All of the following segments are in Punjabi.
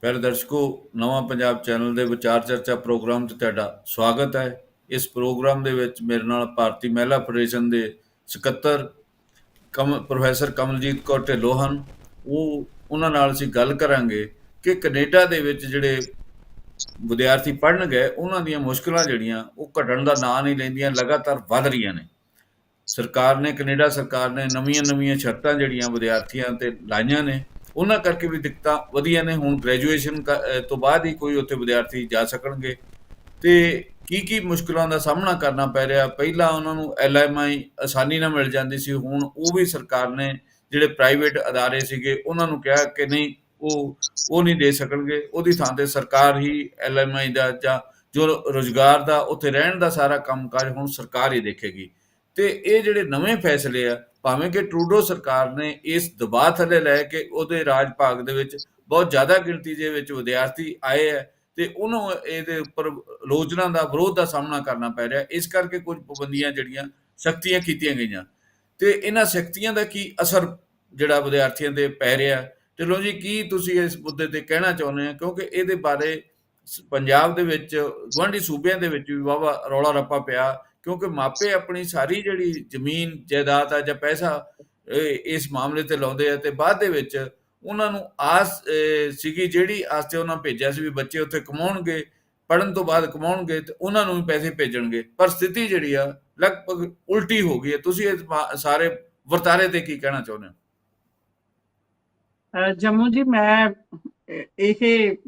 ਪਿਆਰੇ ਦਰਸ਼ਕੋ, ਨਵਾਂ ਪੰਜਾਬ ਚੈਨਲ ਦੇ ਵਿਚਾਰ ਚਰਚਾ ਪ੍ਰੋਗਰਾਮ 'ਚ ਤੁਹਾਡਾ ਸਵਾਗਤ ਹੈ। ਇਸ ਪ੍ਰੋਗਰਾਮ ਦੇ ਵਿੱਚ ਮੇਰੇ ਨਾਲ ਭਾਰਤੀ ਮਹਿਲਾ ਫੈਡਰੇਸ਼ਨ ਦੇ ਸਕੱਤਰ ਕਮ, ਪ੍ਰੋਫੈਸਰ ਕਮਲਜੀਤ ਕੌਰ ਢਿੱਲੋਂ ਹਨ। ਉਹ, ਉਹਨਾਂ ਨਾਲ ਅਸੀਂ ਗੱਲ ਕਰਾਂਗੇ ਕਿ ਕੈਨੇਡਾ ਦੇ ਵਿੱਚ ਜਿਹੜੇ ਵਿਦਿਆਰਥੀ ਪੜ੍ਹਨ ਗਏ ਉਹਨਾਂ ਦੀਆਂ ਮੁਸ਼ਕਲਾਂ ਜਿਹੜੀਆਂ, ਉਹ ਘਟਣ ਦਾ ਨਾਂ ਨਹੀਂ ਲੈਂਦੀਆਂ, ਲਗਾਤਾਰ ਵੱਧ ਰਹੀਆਂ ਨੇ। ਸਰਕਾਰ ਨੇ, ਕੈਨੇਡਾ ਸਰਕਾਰ ਨੇ ਨਵੀਆਂ-ਨਵੀਆਂ ਸ਼ਰਤਾਂ ਜਿਹੜੀਆਂ ਵਿਦਿਆਰਥੀਆਂ ਤੇ ਲਾਈਆਂ ਨੇ ਉਹਨਾਂ ਕਰਕੇ ਵੀ ਦਿੱਕਤਾਂ ਵਧੀਆ ਨੇ। ਹੁਣ ਗ੍ਰੈਜੂਏਸ਼ਨ ਤੋਂ ਬਾਅਦ ਹੀ ਕੋਈ ਉੱਥੇ ਵਿਦਿਆਰਥੀ ਜਾ ਸਕਣਗੇ। ਤੇ ਕੀ ਕੀ ਮੁਸ਼ਕਲਾਂ ਦਾ ਸਾਹਮਣਾ ਕਰਨਾ ਪੈ ਰਿਹਾ? ਪਹਿਲਾਂ ਉਹਨਾਂ ਨੂੰ ਐਲਐਮਆਈ ਆਸਾਨੀ ਨਾਲ ਮਿਲ ਜਾਂਦੀ ਸੀ। ਹੁਣ ਉਹ ਵੀ ਸਰਕਾਰ ਨੇ ਜਿਹੜੇ ਪ੍ਰਾਈਵੇਟ ਅਦਾਰੇ ਸੀਗੇ, ਉਹਨਾਂ ਨੂੰ ਕਿਹਾ ਕਿ ਨਹੀਂ, ਉਹ ਉਹ ਨਹੀਂ ਦੇ ਸਕਣਗੇ। ਉਹਦੀ ਥਾਂ ਤੇ ਸਰਕਾਰ ਹੀ ਐਲਐਮਆਈ ਦਾ ਜਾਂ ਜੋ ਰੋਜ਼ਗਾਰ ਦਾ ਉੱਥੇ ਰਹਿਣ ਦਾ ਸਾਰਾ ਕੰਮਕਾਜ ਹੁਣ ਸਰਕਾਰ ਹੀ ਦੇਖੇਗੀ। ਤੇ ਇਹ ਜਿਹੜੇ ਨਵੇਂ ਫੈਸਲੇ ਆ ਭਾਵੇਂ ਕਿ ਟਰੂਡੋ ਸਰਕਾਰ ਨੇ ਇਸ ਦਬਾਅ ਥੱਲੇ ਲੈ ਕੇ ਉਹਦੇ ਰਾਜ ਭਾਗ ਦੇ ਵਿੱਚ ਬਹੁਤ ਜ਼ਿਆਦਾ ਗਿਣਤੀ ਦੇ ਵਿੱਚ ਵਿਦਿਆਰਥੀ ਆਏ ਹੈ ਤੇ ਉਹਨੂੰ ਇਹਦੇ ਉੱਪਰ ਲੋਚਨਾ ਦਾ, ਵਿਰੋਧ ਦਾ ਸਾਹਮਣਾ ਕਰਨਾ ਪੈ ਰਿਹਾ। ਇਸ ਕਰਕੇ ਕੁਝ ਪਾਬੰਦੀਆਂ ਜਿਹੜੀਆਂ ਸਖਤੀਆਂ ਕੀਤੀਆਂ ਗਈਆਂ। ਤੇ ਇਹਨਾਂ ਸਖਤੀਆਂ ਦਾ ਕੀ ਅਸਰ ਜਿਹੜਾ ਵਿਦਿਆਰਥੀਆਂ ਦੇ ਪੈ ਰਿਹਾ? ਚਲੋ ਜੀ, ਕੀ ਤੁਸੀਂ ਇਸ ਮੁੱਦੇ ਤੇ ਕਹਿਣਾ ਚਾਹੁੰਦੇ ਆ ਕਿਉਂਕਿ ਇਹਦੇ ਬਾਰੇ ਪੰਜਾਬ ਦੇ ਵਿੱਚ, ਗੁਆਂਢੀ ਸੂਬਿਆਂ ਦੇ ਵਿੱਚ ਵੀ ਵਾਵਾ ਰੌਲਾ ਰੱਪਾ ਪਿਆ। ਕਿਉਂਕਿ ਮਾਪੇ ਆਪਣੀ ਸਾਰੀ ਜਿਹੜੀ ਜ਼ਮੀਨ, ਜਾਇਦਾਦ ਆ ਜਾਂ ਪੈਸਾ ਇਸ ਮਾਮਲੇ ਤੇ ਲਾਉਂਦੇ ਆ ਤੇ ਬਾਅਦ ਦੇ ਵਿੱਚ ਉਹਨਾਂ ਨੂੰ ਆਸ ਸੀਗੀ ਜਿਹੜੀ ਆਸ ਤੇ ਉਹਨਾਂ ਭੇਜਿਆ ਸੀ ਵੀ ਬੱਚੇ ਉੱਥੇ ਕਮਾਉਣਗੇ ਪੜਨ ਤੋਂ ਬਾਅਦ ਕਮਾਉਣਗੇ ਤੇ ਉਹਨਾਂ ਨੂੰ ਵੀ ਪੈਸੇ ਭੇਜਣਗੇ। ਪਰ ਸਥਿਤੀ ਜਿਹੜੀ ਆ, ਲਗਭਗ ਉਲਟੀ ਹੋ ਗਈ ਹੈ। ਤੁਸੀਂ ਇਸ ਸਾਰੇ ਵਰਤਾਰੇ ਤੇ ਕੀ ਕਹਿਣਾ ਚਾਹੁੰਦੇ ਹੋ? ਜੰਮੂ ਜੀ, ਮੈਂ ਇਹ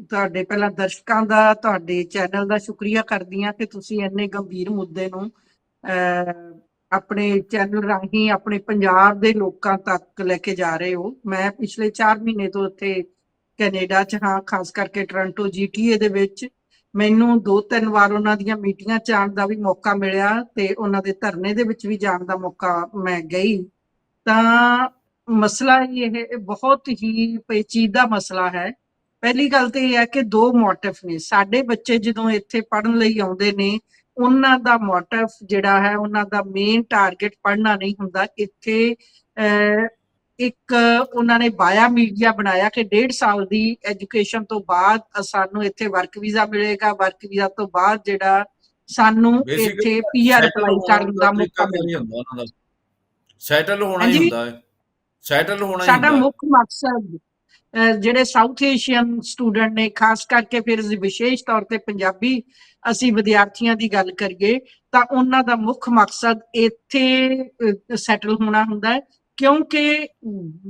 ਤੁਹਾਡੇ ਪਹਿਲਾਂ ਦਰਸ਼ਕਾਂ ਦਾ, ਤੁਹਾਡੇ ਚੈਨਲ ਦਾ ਸ਼ੁਕਰੀਆ ਕਰਦੀ ਹਾਂ ਕਿ ਤੁਸੀਂ ਇੰਨੇ ਗੰਭੀਰ ਮੁੱਦੇ ਨੂੰ ਆਪਣੇ ਚੈਨਲ ਰਾਹੀਂ ਆਪਣੇ ਪੰਜਾਬ ਦੇ ਲੋਕਾਂ ਤੱਕ ਲੈ ਕੇ ਜਾ ਰਹੇ ਹੋ। ਮੈਂ ਪਿਛਲੇ 4 ਮਹੀਨੇ ਤੋਂ ਉੱਥੇ ਕੈਨੇਡਾ 'ਚ ਹਾਂ, ਖਾਸ ਕਰਕੇ ਟੋਰਾਂਟੋ ਜੀਟੀਏ ਦੇ ਵਿੱਚ। ਮੈਨੂੰ ਦੋ ਤਿੰਨ ਵਾਰ ਉਹਨਾਂ ਦੀਆਂ ਮੀਟਿੰਗਾਂ 'ਚ ਆਉਣ ਦਾ ਵੀ ਮੌਕਾ ਮਿਲਿਆ ਤੇ ਉਹਨਾਂ ਦੇ ਧਰਨੇ ਦੇ ਵਿੱਚ ਵੀ ਜਾਣ ਦਾ ਮੌਕਾ ਮੈਂ ਗਈ। ਤਾਂ ਮਸਲਾ ਇਹ ਬਹੁਤ ਹੀ ਪੇਚੀਦਾ ਮਸਲਾ ਹੈ। ਪਹਿਲੀ ਗੱਲ ਤੇ ਇਹ ਹੈ ਕਿ ਦੋ ਮੋਟਿਵ ਨੇ। ਸਾਡੇ ਬੱਚੇ ਜਦੋਂ ਇੱਥੇ ਪੜਨ ਲਈ ਆਉਂਦੇ ਨੇ ਉਹਨਾਂ ਦਾ ਮੋਟਿਵ ਜਿਹੜਾ ਹੈ ਉਹਨਾਂ ਦਾ ਮੇਨ ਟਾਰਗੇਟ ਪੜਨਾ ਨਹੀਂ ਹੁੰਦਾ। ਇੱਥੇ ਇੱਕ ਉਹਨਾਂ ਨੇ ਬਾਇਆ ਮੀਡੀਆ ਬਣਾਇਆ ਕਿ 1.5 ਸਾਲ ਦੀ ਐਜੂਕੇਸ਼ਨ ਤੋਂ ਬਾਅਦ ਸਾਨੂੰ ਇੱਥੇ ਵਰਕ ਵੀਜ਼ਾ ਮਿਲੇਗਾ। ਵਰਕ ਵੀਜ਼ਾ ਤੋਂ ਬਾਅਦ ਜਿਹੜਾ ਸਾਨੂੰ ਇੱਥੇ ਪੀਆਰ ਅਪਲਾਈ ਕਰਨ ਦਾ ਮੌਕਾ ਮਿਲੇਗਾ। ਸੈਟਲ ਹੋਣਾ ਹੀ ਹੁੰਦਾ। ਹੈ ਸੈਟਲ ਹੋਣਾ ਹੀ ਸਾਡਾ ਮੁੱਖ ਮਕਸਦ ਜਿਹੜੇ ਸਾਊਥ ਏਸ਼ੀਅਨ ਸਟੂਡੈਂਟ ਨੇ, ਖਾਸ ਕਰਕੇ ਫਿਰ ਵਿਸ਼ੇਸ਼ ਤੌਰ ਤੇ ਪੰਜਾਬੀ ਅਸੀਂ ਵਿਦਿਆਰਥੀਆਂ ਦੀ ਗੱਲ ਕਰੀਏ, ਤਾਂ ਉਹਨਾਂ ਦਾ ਮੁੱਖ ਮਕਸਦ ਇੱਥੇ ਸੈਟਲ ਹੋਣਾ ਹੁੰਦਾ ਹੈ। ਕਿਉਂਕਿ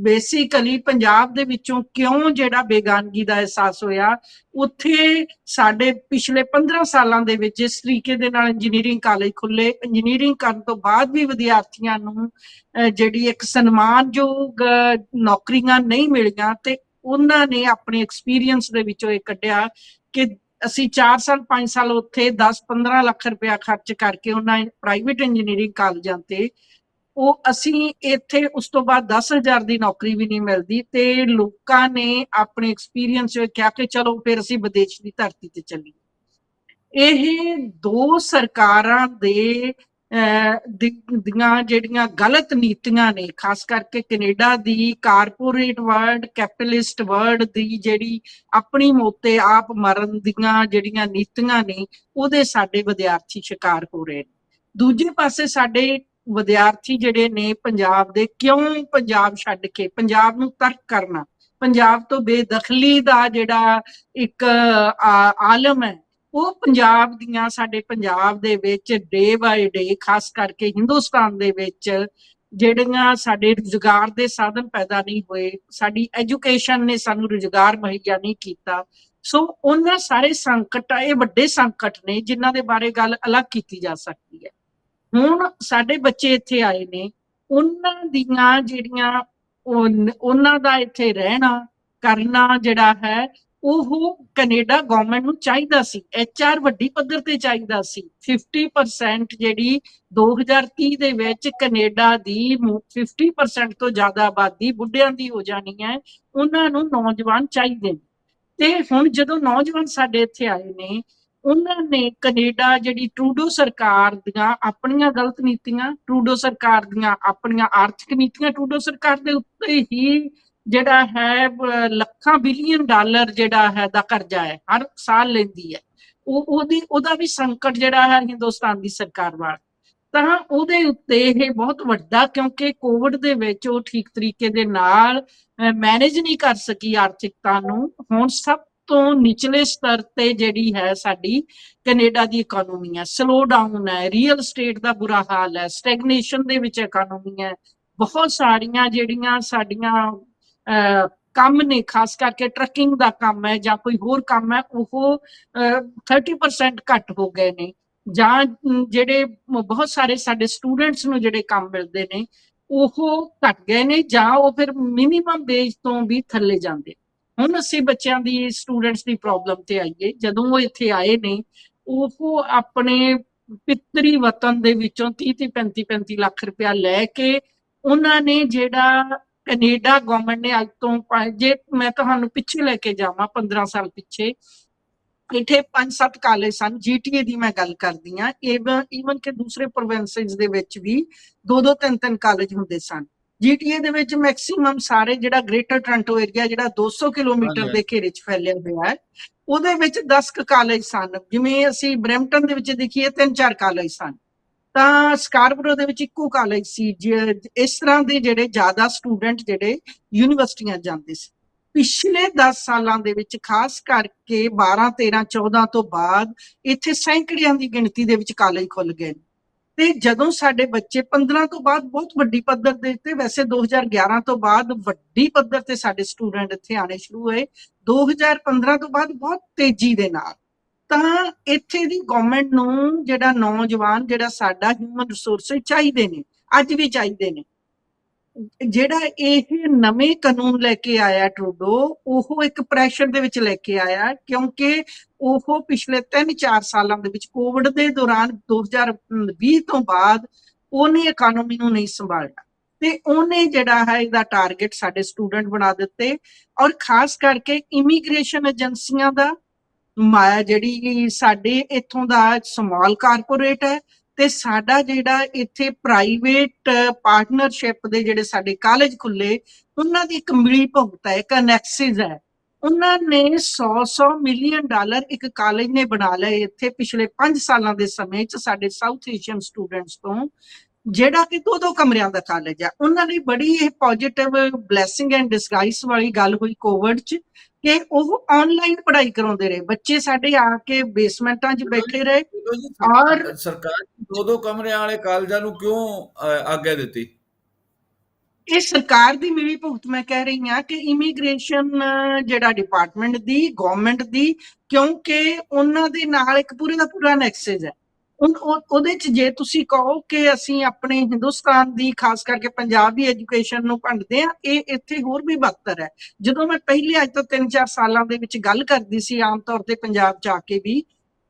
ਬੇਸਿਕਲੀ ਪੰਜਾਬ ਦੇ ਵਿੱਚੋਂ ਕਿਉਂ ਜਿਹੜਾ ਬੇਗਾਨਗੀ ਦਾ ਅਹਿਸਾਸ ਹੋਇਆ, ਉੱਥੇ ਸਾਡੇ ਪਿਛਲੇ 15 ਸਾਲਾਂ ਦੇ ਵਿੱਚ ਜਿਸ ਤਰੀਕੇ ਦੇ ਨਾਲ ਇੰਜੀਨੀਅਰਿੰਗ ਕਾਲਜ ਖੁੱਲੇ ਇੰਜੀਨੀਅਰਿੰਗ ਕਰਨ ਤੋਂ ਬਾਅਦ ਵੀ ਵਿਦਿਆਰਥੀਆਂ ਨੂੰ ਜਿਹੜੀ ਇੱਕ ਸਨਮਾਨਯੋਗ ਨੌਕਰੀਆਂ ਨਹੀਂ ਮਿਲੀਆਂ ਤੇ ਉਹਨਾਂ ਨੇ ਆਪਣੇ ਐਕਸਪੀਰੀਅੰਸ ਦੇ ਵਿੱਚੋਂ ਇਹ ਕੱਢਿਆ ਕਿ ਅਸੀਂ 4 ਸਾਲ 5 ਸਾਲ ਉੱਥੇ 10-15 ਲੱਖ ਰੁਪਇਆ ਖਰਚ ਕਰਕੇ ਉਹਨਾਂ ਪ੍ਰਾਈਵੇਟ ਇੰਜੀਨੀਅਰਿੰਗ ਕਾਲਜਾਂ ਤੇ ਉਹ ਅਸੀਂ ਇੱਥੇ ਉਸ ਤੋਂ ਬਾਅਦ 10000 ਦੀ ਨੌਕਰੀ ਵੀ ਨਹੀਂ ਮਿਲਦੀ ਤੇ ਲੋਕਾਂ ਨੇ ਆਪਣੇ ਐਕਸਪੀਰੀਅੰਸ ਵਿੱਚ ਕਿਹਾ ਕਿ ਚਲੋ ਫਿਰ ਅਸੀਂ ਵਿਦੇਸ਼ ਦੀ ਧਰਤੀ ਤੇ ਚੱਲੀਏ। ਇਹ ਦੋ ਸਰਕਾਰਾਂ ਦੇ ਦੀਆਂ ਜਿਹੜੀਆਂ ਗਲਤ ਨੀਤੀਆਂ ਨੇ, ਖਾਸ ਕਰਕੇ ਕੈਨੇਡਾ ਦੀ ਕਾਰਪੋਰੇਟ ਵਰਲਡ, ਕੈਪੀਟਲਿਸਟ ਵਰਲਡ ਦੀ ਜਿਹੜੀ ਆਪਣੀ ਮੋਤੇ ਆਪ ਮਰਨ ਦੀਆਂ ਜਿਹੜੀਆਂ ਨੀਤੀਆਂ ਨੇ, ਉਹਦੇ ਸਾਡੇ ਵਿਦਿਆਰਥੀ ਸ਼ਿਕਾਰ ਹੋ ਰਹੇ ਨੇ। ਦੂਜੇ ਪਾਸੇ ਸਾਡੇ ਵਿਦਿਆਰਥੀ ਜਿਹੜੇ ਨੇ ਪੰਜਾਬ ਦੇ ਕਿਉਂ ਪੰਜਾਬ ਛੱਡ ਕੇ, ਪੰਜਾਬ ਨੂੰ ਤਰਕ ਕਰਨਾ? ਪੰਜਾਬ ਤੋਂ ਬੇਦਖਲੀ ਦਾ ਜਿਹੜਾ ਇੱਕ ਆਲਮ ਹੈ, ਉਹ ਪੰਜਾਬ ਦੀਆਂ ਸਾਡੇ ਪੰਜਾਬ ਦੇ ਵਿੱਚ ਡੇ ਬਾਈ ਡੇ ਖਾਸ ਕਰਕੇ ਹਿੰਦੁਸਤਾਨ ਦੇ ਵਿੱਚ ਜਿਹੜੀਆਂ ਸਾਡੇ ਰੁਜ਼ਗਾਰ ਦੇ ਸਾਧਨ ਪੈਦਾ ਨਹੀਂ ਹੋਏ, ਸਾਡੀ ਐਜੂਕੇਸ਼ਨ ਨੇ ਸਾਨੂੰ ਰੁਜ਼ਗਾਰ ਮੁਹੱਈਆ ਨਹੀਂ ਕੀਤਾ, ਸੋ ਉਹਨਾਂ ਸਾਰੇ ਸੰਕਟ, ਇਹ ਵੱਡੇ ਸੰਕਟ ਨੇ ਜਿਨ੍ਹਾਂ ਦੇ ਬਾਰੇ ਗੱਲ ਅਲੱਗ ਕੀਤੀ ਜਾ ਸਕਦੀ ਹੈ। ਹੁਣ ਸਾਡੇ ਬੱਚੇ ਇੱਥੇ ਆਏ ਨੇ, ਉਹਨਾਂ ਦੀਆਂ ਜਿਹੜੀਆਂ ਉਹਨਾਂ ਦਾ ਇੱਥੇ ਰਹਿਣਾ, ਕਰਨਾ ਜਿਹੜਾ ਹੈ, ਉਹ ਕੈਨੇਡਾ ਗਵਰਨਮੈਂਟ ਨੂੰ ਚਾਹੀਦਾ ਸੀ ਐਚਆਰ ਵੱਡੀ ਪੱਧਰ ਤੇ ਚਾਹੀਦਾ ਸੀ। 50% ਜਿਹੜੀ 2030 ਦੇ ਵਿੱਚ ਕੈਨੇਡਾ ਦੀ 50% ਤੋਂ ਜ਼ਿਆਦਾ ਆਬਾਦੀ ਬੁੱਢਿਆਂ ਦੀ ਹੋ ਜਾਣੀ ਹੈ, ਉਹਨਾਂ ਨੂੰ ਨੌਜਵਾਨ ਚਾਹੀਦੇ ਨੇ। ਤੇ ਹੁਣ ਜਦੋਂ ਨੌਜਵਾਨ ਸਾਡੇ ਇੱਥੇ ਆਏ ਨੇ ਉਹਨਾਂ ਨੇ ਕੈਨੇਡਾ ਜਿਹੜੀ ਟਰੂਡੋ ਸਰਕਾਰ ਦੀਆਂ ਆਪਣੀਆਂ ਗਲਤ ਨੀਤੀਆਂ, ਟਰੂਡੋ ਸਰਕਾਰ ਦੀਆਂ ਆਪਣੀਆਂ ਆਰਥਿਕ ਨੀਤੀਆਂ ਟਰੂਡੋ ਸਰਕਾਰ ਦੇ ਉੱਤੇ ਹੀ ਜਿਹੜਾ ਹੈ ਲੱਖਾਂ ਬਿਲੀਅਨ ਡਾਲਰ ਜਿਹੜਾ ਹੈ ਦਾ ਕਰਜ਼ਾ ਹੈ, ਹਰ ਸਾਲ ਲੈਂਦੀ ਹੈ। ਉਹ, ਉਹਦੀ, ਉਹਦਾ ਵੀ ਸੰਕਟ ਜਿਹੜਾ ਹੈ ਹਿੰਦੁਸਤਾਨ ਦੀ ਸਰਕਾਰ ਵਾਲ। ਤਾਂ ਉਹਦੇ ਉੱਤੇ ਇਹ ਬਹੁਤ ਵੱਡਾ ਕਿਉਂਕਿ ਕੋਵਿਡ ਦੇ ਵਿੱਚ ਉਹ ਠੀਕ ਤਰੀਕੇ ਦੇ ਨਾਲ ਮੈਨੇਜ ਨਹੀਂ ਕਰ ਸਕੀ ਆਰਥਿਕਤਾ ਨੂੰ। ਹੁਣ ਸਭ ਤੋਂ ਨਿਚਲੇ ਸਤਰ ਤੇ ਜਿਹੜੀ ਹੈ ਸਾਡੀ ਕੈਨੇਡਾ ਦੀ ਇਕਨੋਮੀ ਹੈ। ਸਲੋ ਡਾਊਨ ਹੈ ਰੀਅਲ ਸਟੇਟ ਦਾ ਬੁਰਾ ਹਾਲ ਹੈ ਸਟੈਗਨੇਸ਼ਨ ਦੇ ਵਿੱਚ ਇਕਨੋਮੀ ਹੈ। ਬਹੁਤ ਸਾਰੀਆਂ ਜਿਹੜੀਆਂ ਸਾਡੀਆਂ ਕੰਮ ਨੇ ਖਾਸ ਕਰਕੇ ਟਰੱਕਿੰਗ ਦਾ ਕੰਮ ਹੈ ਜਾਂ ਕੋਈ ਹੋਰ ਕੰਮ ਹੈ ਉਹ ਅਹ, 30% ਘੱਟ ਹੋ ਗਏ ਨੇ। ਜਾਂ ਜਿਹੜੇ ਬਹੁਤ ਸਾਰੇ ਸਾਡੇ ਸਟੂਡੈਂਟਸ ਨੂੰ ਜਿਹੜੇ ਕੰਮ ਮਿਲਦੇ ਨੇ ਉਹ ਘਟ ਗਏ ਨੇ ਜਾਂ ਉਹ ਫਿਰ ਮਿਨੀਮਮ ਵੇਜ ਤੋਂ ਵੀ ਥੱਲੇ ਜਾਂਦੇ ਹੁਣ ਅਸੀਂ ਬੱਚਿਆਂ ਦੀ ਸਟੂਡੈਂਟਸ ਦੀ ਪ੍ਰੋਬਲਮ ਤੇ ਆਈਏ। ਜਦੋਂ ਉਹ ਇੱਥੇ ਆਏ ਨੇ, ਉਹ ਆਪਣੇ ਪਿੱਤਰੀ ਵਤਨ ਦੇ ਵਿੱਚੋਂ 30 ਤੇ 35 35 ਲੱਖ ਰੁਪਇਆ ਲੈ ਕੇ ਉਹਨਾਂ ਨੇ ਜਿਹੜਾ ਕੈਨੇਡਾ ਗਵਰਨਮੈਂਟ ਨੇ ਅੱਜ ਤੋਂ ਜੇ ਮੈਂ ਤੁਹਾਨੂੰ ਪਿੱਛੇ ਲੈ ਕੇ ਜਾਵਾਂ 15 ਸਾਲ ਪਿੱਛੇ, ਇੱਥੇ ਪੰਜ ਸੱਤ ਕਾਲਜ ਸਨ ਜੀਟੀਏ ਦੀ ਮੈਂ ਗੱਲ ਕਰਦੀ ਆ ਈਵਨ ਈਵਨ ਕਿ ਦੂਸਰੇ ਪ੍ਰੋਵਿੰਸਸ ਦੇ ਵਿੱਚ ਵੀ ਦੋ ਦੋ, ਤਿੰਨ ਤਿੰਨ ਕਾਲਜ ਹੁੰਦੇ ਸਨ। ਜੀਟੀਏ ਦੇ ਵਿੱਚ ਮੈਕਸਿਮਮ ਸਾਰੇ ਜਿਹੜਾ ਗ੍ਰੇਟਰ ਟੋਰਾਂਟੋ ਏਰੀਆ ਜਿਹੜਾ 200 ਕਿਲੋਮੀਟਰ। ਦੇ ਘੇਰੇ 'ਚ ਫੈਲਿਆ ਹੋਇਆ ਹੈ ਉਹਦੇ ਵਿੱਚ 10 ਕੁ ਕਾਲਜ ਸਨ ਜਿਵੇਂ ਅਸੀਂ ਬਰੈਂਪਟਨ ਦੇ ਵਿੱਚ ਦੇਖੀਏ ਤਿੰਨ ਚਾਰ ਕਾਲਜ ਸਨ ਤਾਂ ਸਕਾਰਬਰੋ ਦੇ ਵਿੱਚ ਇੱਕੋ ਕਾਲਜ ਸੀ ਇਸ ਤਰ੍ਹਾਂ ਦੇ ਜਿਹੜੇ ਜ਼ਿਆਦਾ ਸਟੂਡੈਂਟ ਜਿਹੜੇ ਯੂਨੀਵਰਸਿਟੀਆਂ ਜਾਂਦੇ ਸੀ ਪਿਛਲੇ 10 ਸਾਲਾਂ ਦੇ ਵਿੱਚ ਖਾਸ ਕਰਕੇ 12 13 14 ਤੋਂ ਬਾਅਦ ਇੱਥੇ ਸੈਂਕੜਿਆਂ ਦੀ ਗਿਣਤੀ ਦੇ ਵਿੱਚ ਕਾਲਜ ਖੁੱਲ ਗਏ ਨੇ। ਤੇ ਜਦੋਂ ਸਾਡੇ ਬੱਚੇ 15 ਤੋਂ ਬਾਅਦ ਬਹੁਤ ਵੱਡੀ ਪੱਧਰ ਦੇ ਤੇ ਵੈਸੇ 2011 ਤੋਂ ਬਾਅਦ ਵੱਡੀ ਪੱਧਰ ਤੇ ਸਾਡੇ ਸਟੂਡੈਂਟ ਇੱਥੇ ਆਣੇ ਸ਼ੁਰੂ ਹੋਏ 2015 ਤੋਂ ਬਾਅਦ ਬਹੁਤ ਤੇਜ਼ੀ ਦੇ ਨਾਲ। ਤਾਂ ਇੱਥੇ ਦੀ ਗਵਰਨਮੈਂਟ ਨੂੰ ਜਿਹੜਾ ਨੌਜਵਾਨ, ਜਿਹੜਾ ਸਾਡਾ ਹਿਊਮਨ ਰਿਸੋਰਸ ਚਾਹੀਦੇ ਨੇ, ਅੱਜ ਵੀ ਚਾਹੀਦੇ ਨੇ ਜਿਹੜਾ ਇਹ ਨਵੇਂ ਕਾਨੂੰਨ ਲੈ ਕੇ ਆਇਆ ਟਰੂਡੋ, ਉਹ ਇੱਕ ਪ੍ਰੈਸ਼ਰ ਦੇ ਵਿੱਚ ਲੈ ਕੇ ਆਇਆ ਕਿਉਂਕਿ ਉਹ ਪਿਛਲੇ 3-4 ਸਾਲਾਂ ਦੇ ਵਿੱਚ ਕੋਵਿਡ ਦੇ ਦੌਰਾਨ 2020 ਤੋਂ ਬਾਅਦ ਉਹਨੇ ਇਕਨੋਮੀ ਨੂੰ ਨਹੀਂ ਸੰਭਾਲਿਆ। ਤੇ ਉਹਨੇ ਜਿਹੜਾ ਹੈ ਇਹਦਾ ਟਾਰਗੇਟ ਸਾਡੇ ਸਟੂਡੈਂਟ ਬਣਾ ਦਿੱਤੇ ਔਰ ਖਾਸ ਕਰਕੇ ਇਮੀਗ੍ਰੇਸ਼ਨ ਏਜੰਸੀਆਂ ਦਾ ਮਾਇਆ ਜਿਹੜੀ ਸਾਡੇ ਇੱਥੋਂ ਦਾ ਸਮਾਲ ਕਾਰਪੋਰੇਟ ਹੈ ਤੇ ਸਾਡਾ ਜਿਹੜਾ ਇੱਥੇ ਪ੍ਰਾਈਵੇਟ ਪਾਰਟਨਰਸ਼ਿਪ ਦੇ ਜਿਹੜੇ ਸਾਡੇ ਕਾਲਜ ਖੁੱਲੇ, ਉਹਨਾਂ ਦੀ ਇੱਕ ਮਿਲੀ ਭੁਗਤ ਹੈ, ਇੱਕ ਅਨੈਕਸਿਸ ਹੈ। ਉਹਨਾਂ ਨੇ 100-100 ਮਿਲੀਅਨ ਡਾਲਰ ਇੱਕ ਕਾਲਜ ਨੇ ਬਣਾ ਲਏ ਇੱਥੇ ਪਿਛਲੇ 5 ਸਾਲਾਂ ਦੇ ਸਮੇਂ 'ਚ ਸਾਡੇ ਸਾਊਥ ਏਸ਼ੀਅਨ ਸਟੂਡੈਂਟਸ ਤੋਂ। ਜਿਹੜਾ ਕਿ ਦੋ ਦੋ ਕਮਰਿਆਂ ਦਾ ਕਾਲਜ ਹੈ ਉਹਨਾਂ ਲਈ ਬੜੀ ਇਹ ਪੋਜ਼ਿਟਿਵ ਬਲੇਸਿੰਗ ਐਂਡ ਡਿਸਗਾਈਸ ਵਾਲੀ ਗੱਲ ਹੋਈ ਕੋਵਿਡ 'ਚ ਕਿ ਉਹ ਆਨਲਾਈਨ ਪੜ੍ਹਾਈ ਕਰਾਉਂਦੇ ਰਹੇ। ਬੱਚੇ ਸਾਡੇ ਆ ਕੇ ਬੇਸਮੈਂਟਾਂ 'ਚ ਬੈਠੇ ਰਹੇ ਔਰ- ਸਰਕਾਰ- ਦੋ ਦੋ ਕਮਰਿਆਂ ਵਾਲੇ ਕਾਲਜਾਂ ਨੂੰ ਕਿਉਂ ਆਗਿਆ ਦਿੱਤੀ? ਇਹ ਸਰਕਾਰ ਦੀ ਮਿਲੀ ਭੁਗਤ ਮੈਂ ਕਹਿ ਰਹੀ ਹਾਂ ਕਿ ਇਮੀਗ੍ਰੇਸ਼ਨ ਜਿਹੜਾ ਡਿਪਾਰਟਮੈਂਟ ਦੀ ਗਵਰਨਮੈਂਟ ਦੀ ਕਿਉਂਕਿ ਉਹਨਾਂ ਦੇ ਨਾਲ ਇੱਕ ਪੂਰੇ ਦਾ ਪੂਰਾ ਨੈਕਸਸ ਹੈ। ਉਹਦੇ ਚ ਜੇ ਤੁਸੀਂ ਕਹੋ ਕਿ ਅਸੀਂ ਆਪਣੇ ਹਿੰਦੁਸਤਾਨ ਦੀ, ਖਾਸ ਕਰਕੇ ਪੰਜਾਬ ਦੀ ਐਜੂਕੇਸ਼ਨ ਨੂੰ ਭੰਡਦੇ ਆ ਇਹ ਇੱਥੇ ਹੋਰ ਵੀ ਬਦਤਰ ਹੈ। ਜਦੋਂ ਮੈਂ ਪਹਿਲੇ ਅੱਜ ਤੋਂ 3-4 ਸਾਲਾਂ ਦੇ ਵਿੱਚ ਗੱਲ ਕਰਦੀ ਸੀ ਆਮ ਤੌਰ ਤੇ ਪੰਜਾਬ ਚ ਕੇ ਵੀ,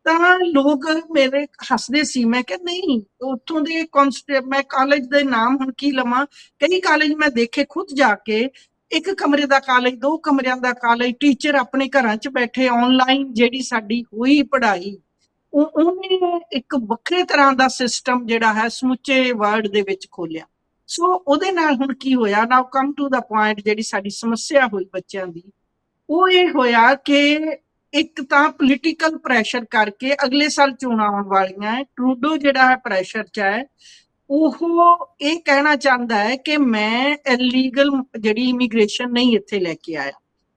ਤਾਂ ਲੋਕ ਮੇਰੇ ਹੱਸਦੇ ਸੀ। ਮੈਂ ਕਿ ਨਹੀਂ, ਉੱਥੋਂ ਦੇ ਕਨਸਟ ਮੈਂ ਕਾਲਜ ਦੇ ਨਾਮ ਹੁਣ ਕੀ ਲਵਾਂ? ਕਈ ਕਾਲਜ ਮੈਂ ਦੇਖੇ ਖੁਦ ਜਾ ਕੇ, ਇੱਕ ਕਮਰੇ ਦਾ ਕਾਲਜ ਦੋ ਕਮਰਿਆਂ ਦਾ ਕਾਲਜ ਟੀਚਰ ਆਪਣੇ ਘਰਾਂ 'ਚ ਬੈਠੇ ਆਨਲਾਈਨ ਜਿਹੜੀ ਸਾਡੀ ਹੋਈ ਪੜ੍ਹਾਈ। ਉਹਨੇ ਇੱਕ ਵੱਖਰੇ ਤਰ੍ਹਾਂ ਦਾ ਸਿਸਟਮ ਜਿਹੜਾ ਹੈ ਸਮੁੱਚੇ ਵਰਲਡ ਦੇ ਵਿੱਚ ਖੋਲਿਆ। ਸੋ ਉਹਦੇ ਨਾਲ ਹੁਣ ਕੀ ਹੋਇਆ? ਨਾਓ ਕਮ ਟੂ ਦਾ ਪੁਆਇੰਟ ਜਿਹੜੀ ਸਾਡੀ ਸਮੱਸਿਆ ਹੋਈ ਬੱਚਿਆਂ ਦੀ। ਉਹ ਇਹ ਹੋਇਆ ਕਿ ਇੱਕ ਤਾਂ ਪੋਲੀਟੀਕਲ ਪ੍ਰੈਸ਼ਰ ਕਰਕੇ ਅਗਲੇ ਸਾਲ ਚੋਣਾਂ ਆਉਣ ਵਾਲੀਆਂ ਹੈ। ਟਰੂਡੋ ਜਿਹੜਾ ਹੈ ਪ੍ਰੈਸ਼ਰ 'ਚ ਹੈ। ਉਹ ਇਹ ਕਹਿਣਾ ਚਾਹੁੰਦਾ ਹੈ ਕਿ ਮੈਂ ਇਲੀਗਲ ਜਿਹੜੀ ਇਮੀਗ੍ਰੇਸ਼ਨ ਨਹੀਂ ਇੱਥੇ ਲੈ ਕੇ ਆਇਆ।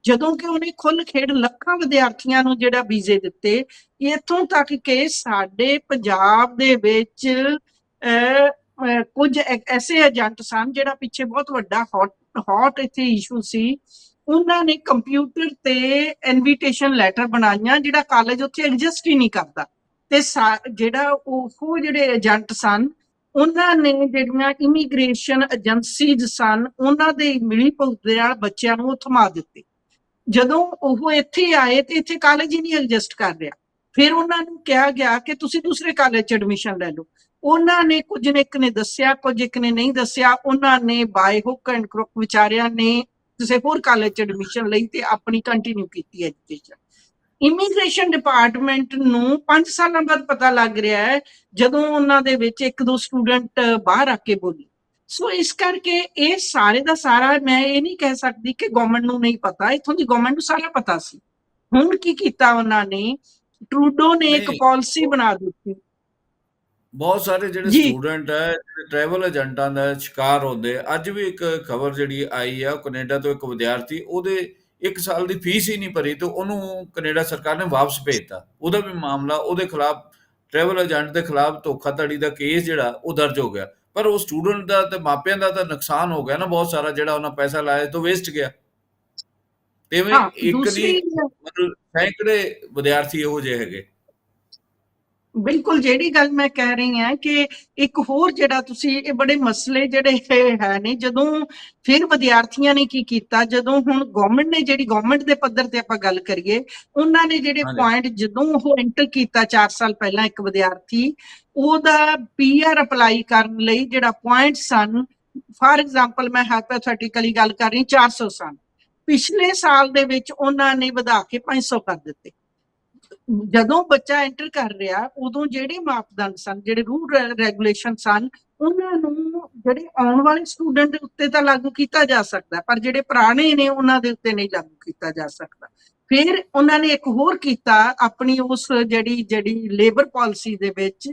ਜਦੋਂ ਕਿ ਉਹਨੇ ਖੁੱਲ ਖੇਡ ਲੱਖਾਂ ਵਿਦਿਆਰਥੀਆਂ ਨੂੰ ਜਿਹੜਾ ਵੀਜ਼ੇ ਦਿੱਤੇ, ਇੱਥੋਂ ਤੱਕ ਕਿ ਸਾਡੇ ਪੰਜਾਬ ਦੇ ਵਿੱਚ ਕੁਝ ਐਸੇ ਏਜੰਟ ਸਨ ਜਿਹੜਾ ਪਿੱਛੇ ਬਹੁਤ ਵੱਡਾ ਹੌਟ ਹੌਟ ਇੱਥੇ ਇਸ਼ੂ ਸੀ। ਉਹਨਾਂ ਨੇ ਕੰਪਿਊਟਰ ਤੇ ਇਨਵੀਟੇਸ਼ਨ ਲੈਟਰ ਬਣਾਈਆਂ ਜਿਹੜਾ ਕਾਲਜ ਉੱਥੇ ਐਗਜ਼ਿਸਟ ਹੀ ਨਹੀਂ ਕਰਦਾ। ਤੇ ਸਾ- ਜਿਹੜਾ ਉਹ ਜਿਹੜੇ ਏਜੰਟ ਸਨ, ਉਹਨਾਂ ਨੇ ਜਿਹੜੀਆਂ ਇਮੀਗ੍ਰੇਸ਼ਨ ਏਜੰਸੀਜ਼ ਸਨ, ਉਹਨਾਂ ਦੇ ਮਿਲੀ ਭੁਗਤ ਦੇ ਨਾਲ ਬੱਚਿਆਂ ਨੂੰ ਉਹ ਥਮਾ ਦਿੱਤੇ। ਜਦੋਂ ਉਹ ਇੱਥੇ ਆਏ ਤੇ ਇੱਥੇ ਕਾਲਜ ਹੀ ਨਹੀਂ ਐਡਜਸਟ ਕਰ ਰਿਹਾ। ਫਿਰ ਉਹਨਾਂ ਨੂੰ ਕਿਹਾ ਗਿਆ ਕਿ ਤੁਸੀਂ ਦੂਸਰੇ ਕਾਲਜ ਚ ਐਡਮਿਸ਼ਨ ਲੈ ਲਓ। ਉਹਨਾਂ ਨੇ ਕੁਝ ਨੇ ਇੱਕ ਨੇ ਦੱਸਿਆ, ਕੁਝ ਇੱਕ ਨੇ ਨਹੀਂ ਦੱਸਿਆ। ਉਹਨਾਂ ਨੇ ਬਾਏ ਹੁੱਕ ਐਂਡ ਕ੍ਰੁਕ ਵਿਚਾਰਿਆਂ ਨੇ ਕਿਸੇ ਹੋਰ ਕਾਲਜ ਚ ਐਡਮਿਸ਼ਨ ਲਈ ਤੇ ਆਪਣੀ ਕੰਟੀਨਿਊ ਕੀਤੀ ਐਜੂਕੇਸ਼ਨ ਇਮੀਗ੍ਰੇਸ਼ਨ ਡਿਪਾਰਟਮੈਂਟ ਨੂੰ 5 ਸਾਲਾਂ ਬਾਅਦ ਪਤਾ ਲੱਗ ਰਿਹਾ ਹੈ, ਜਦੋਂ ਉਹਨਾਂ ਦੇ ਵਿੱਚ ਇੱਕ ਦੋ ਸਟੂਡੈਂਟ ਬਾਹਰ ਆ ਕੇ ਬੋਲੀ। ਸੋ ਇਸ ਕਰਕੇ ਇਹ ਸਾਰੇ ਦਾ ਸਾਰਾ ਮੈਂ ਇਹ ਨਹੀਂ ਕਹਿ ਸਕਦੀ ਕਿ ਗਵਰਨਮੈਂਟ ਨੂੰ ਨਹੀਂ ਪਤਾ ਇਥੋਂ ਦੀ ਗਵਰਨਮੈਂਟ ਨੂੰ ਸਾਰਾ ਪਤਾ ਸੀ ਹੁਣ ਕੀ ਕੀਤਾ ਉਹਨਾਂ ਨੇ ਟਰੂਡੋ ਨੇ ਇੱਕ। ਪਾਲਿਸੀ ਬਣਾ ਦਿੱਤੀ ਬਹੁਤ ਸਾਰੇ ਜਿਹੜੇ। ਸਟੂਡੈਂਟ ਹੈ ਜਿਹੜੇ ਟਰੈਵਲ ਏਜੰਟਾਂ ਦਾ ਸ਼ਿਕਾਰ ਹੁੰਦੇ। ਅੱਜ ਵੀ ਇੱਕ ਖਬਰ ਜਿਹੜੀ ਆਈ ਆ ਕੈਨੇਡਾ ਤੋਂ ਇੱਕ ਵਿਦਿਆਰਥੀ ਉਹਦੇ 1 ਸਾਲ ਦੀ ਫੀਸ ਹੀ ਨਹੀਂ ਭਰੀ ਤੇ ਉਹਨੂੰ ਕੈਨੇਡਾ ਸਰਕਾਰ ਨੇ ਵਾਪਸ ਭੇਜਤਾ ਉਹਦਾ ਵੀ ਮਾਮਲਾ ਉਹਦੇ ਖਿਲਾਫ ਟਰੈਵਲ ਏਜੰਟ ਦੇ ਖਿਲਾਫ ਧੋਖਾਧੜੀ ਦਾ ਕੇਸ ਜਿਹੜਾ ਉਹ ਦਰਜ ਹੋ ਗਿਆ ਪਰ ਉਹ ਸਟੂਡੈਂਟ ਦਾ ਤੇ ਮਾਪਿਆਂ ਦਾ ਤਾਂ ਨੁਕਸਾਨ ਹੋ ਗਿਆ ਨਾ ਬਹੁਤ ਸਾਰਾ ਜਿਹੜਾ ਉਹਨਾਂ ਪੈਸਾ ਲਾਇਆ ਤੋਂ ਵੇਸਟ ਗਿਆ। ਤੇ ਇੱਕ ਨਹੀਂ ਮਤਲਬ ਸੈਂਕੜੇ ਵਿਦਿਆਰਥੀ ਇਹੋ ਜਿਹੇ ਹੈਗੇ। ਬਿਲਕੁਲ ਜਿਹੜੀ ਗੱਲ ਮੈਂ ਕਹਿ ਰਹੀ ਹਾਂ ਕਿ ਇੱਕ ਹੋਰ ਜਿਹੜਾ ਤੁਸੀਂ ਇਹ ਬੜੇ ਮਸਲੇ ਜਿਹੜੇ ਹੈ ਨੇ ਜਦੋਂ ਫਿਰ ਵਿਦਿਆਰਥੀਆਂ ਨੇ ਕੀ ਕੀਤਾ ਜਦੋਂ ਹੁਣ ਗਵਰਨਮੈਂਟ ਨੇ ਜਿਹੜੀ ਗਵਰਨਮੈਂਟ ਦੇ ਪੱਧਰ ਤੇ ਆਪਾਂ ਗੱਲ ਕਰੀਏ ਉਹਨਾਂ ਨੇ ਜਿਹੜੇ। ਪੁਆਇੰਟ ਜਦੋਂ ਉਹ ਐਂਟਰ ਕੀਤਾ 4 ਸਾਲ ਪਹਿਲਾਂ ਇੱਕ ਵਿਦਿਆਰਥੀ ਉਹਦਾ ਪੀਆਰ ਅਪਲਾਈ ਕਰਨ ਲਈ ਜਿਹੜਾ ਪੁਆਇੰਟ ਸਨ ਫਾਰ ਐਗਜ਼ਾਮਪਲ ਮੈਂ ਹਾਈਪੋਥੈਟਿਕਲੀ ਗੱਲ ਕਰ ਰਹੀ 400 ਸਨ ਪਿਛਲੇ ਸਾਲ ਦੇ ਵਿੱਚ ਉਹਨਾਂ ਨੇ ਵਧਾ ਕੇ 500 ਕਰ ਦਿੱਤੇ ਜਦੋਂ ਬੱਚਾ ਐਂਟਰ ਕਰ ਰਿਹਾ, ਉਦੋਂ ਜਿਹੜੇ ਮਾਪਦੰਡ ਸਨ, ਜਿਹੜੇ ਰੂਲ ਰੈਗੂਲੇਸ਼ਨ ਸਨ, ਉਹਨਾਂ ਨੂੰ ਜਿਹੜੇ ਆਉਣ ਵਾਲੇ ਸਟੂਡੈਂਟ ਦੇ ਉੱਤੇ ਤਾਂ ਲਾਗੂ ਕੀਤਾ ਜਾ ਸਕਦਾ, ਪਰ ਜਿਹੜੇ ਪੁਰਾਣੇ ਨੇ ਉਹਨਾਂ ਦੇ ਉੱਤੇ ਨਹੀਂ ਲਾਗੂ ਕੀਤਾ ਜਾ ਸਕਦਾ। ਫਿਰ ਉਹਨਾਂ ਨੇ ਇੱਕ ਹੋਰ ਕੀਤਾ, ਆਪਣੀ ਉਸ ਜਿਹੜੀ ਜਿਹੜੀ ਲੇਬਰ ਪਾਲਿਸੀ ਦੇ ਵਿੱਚ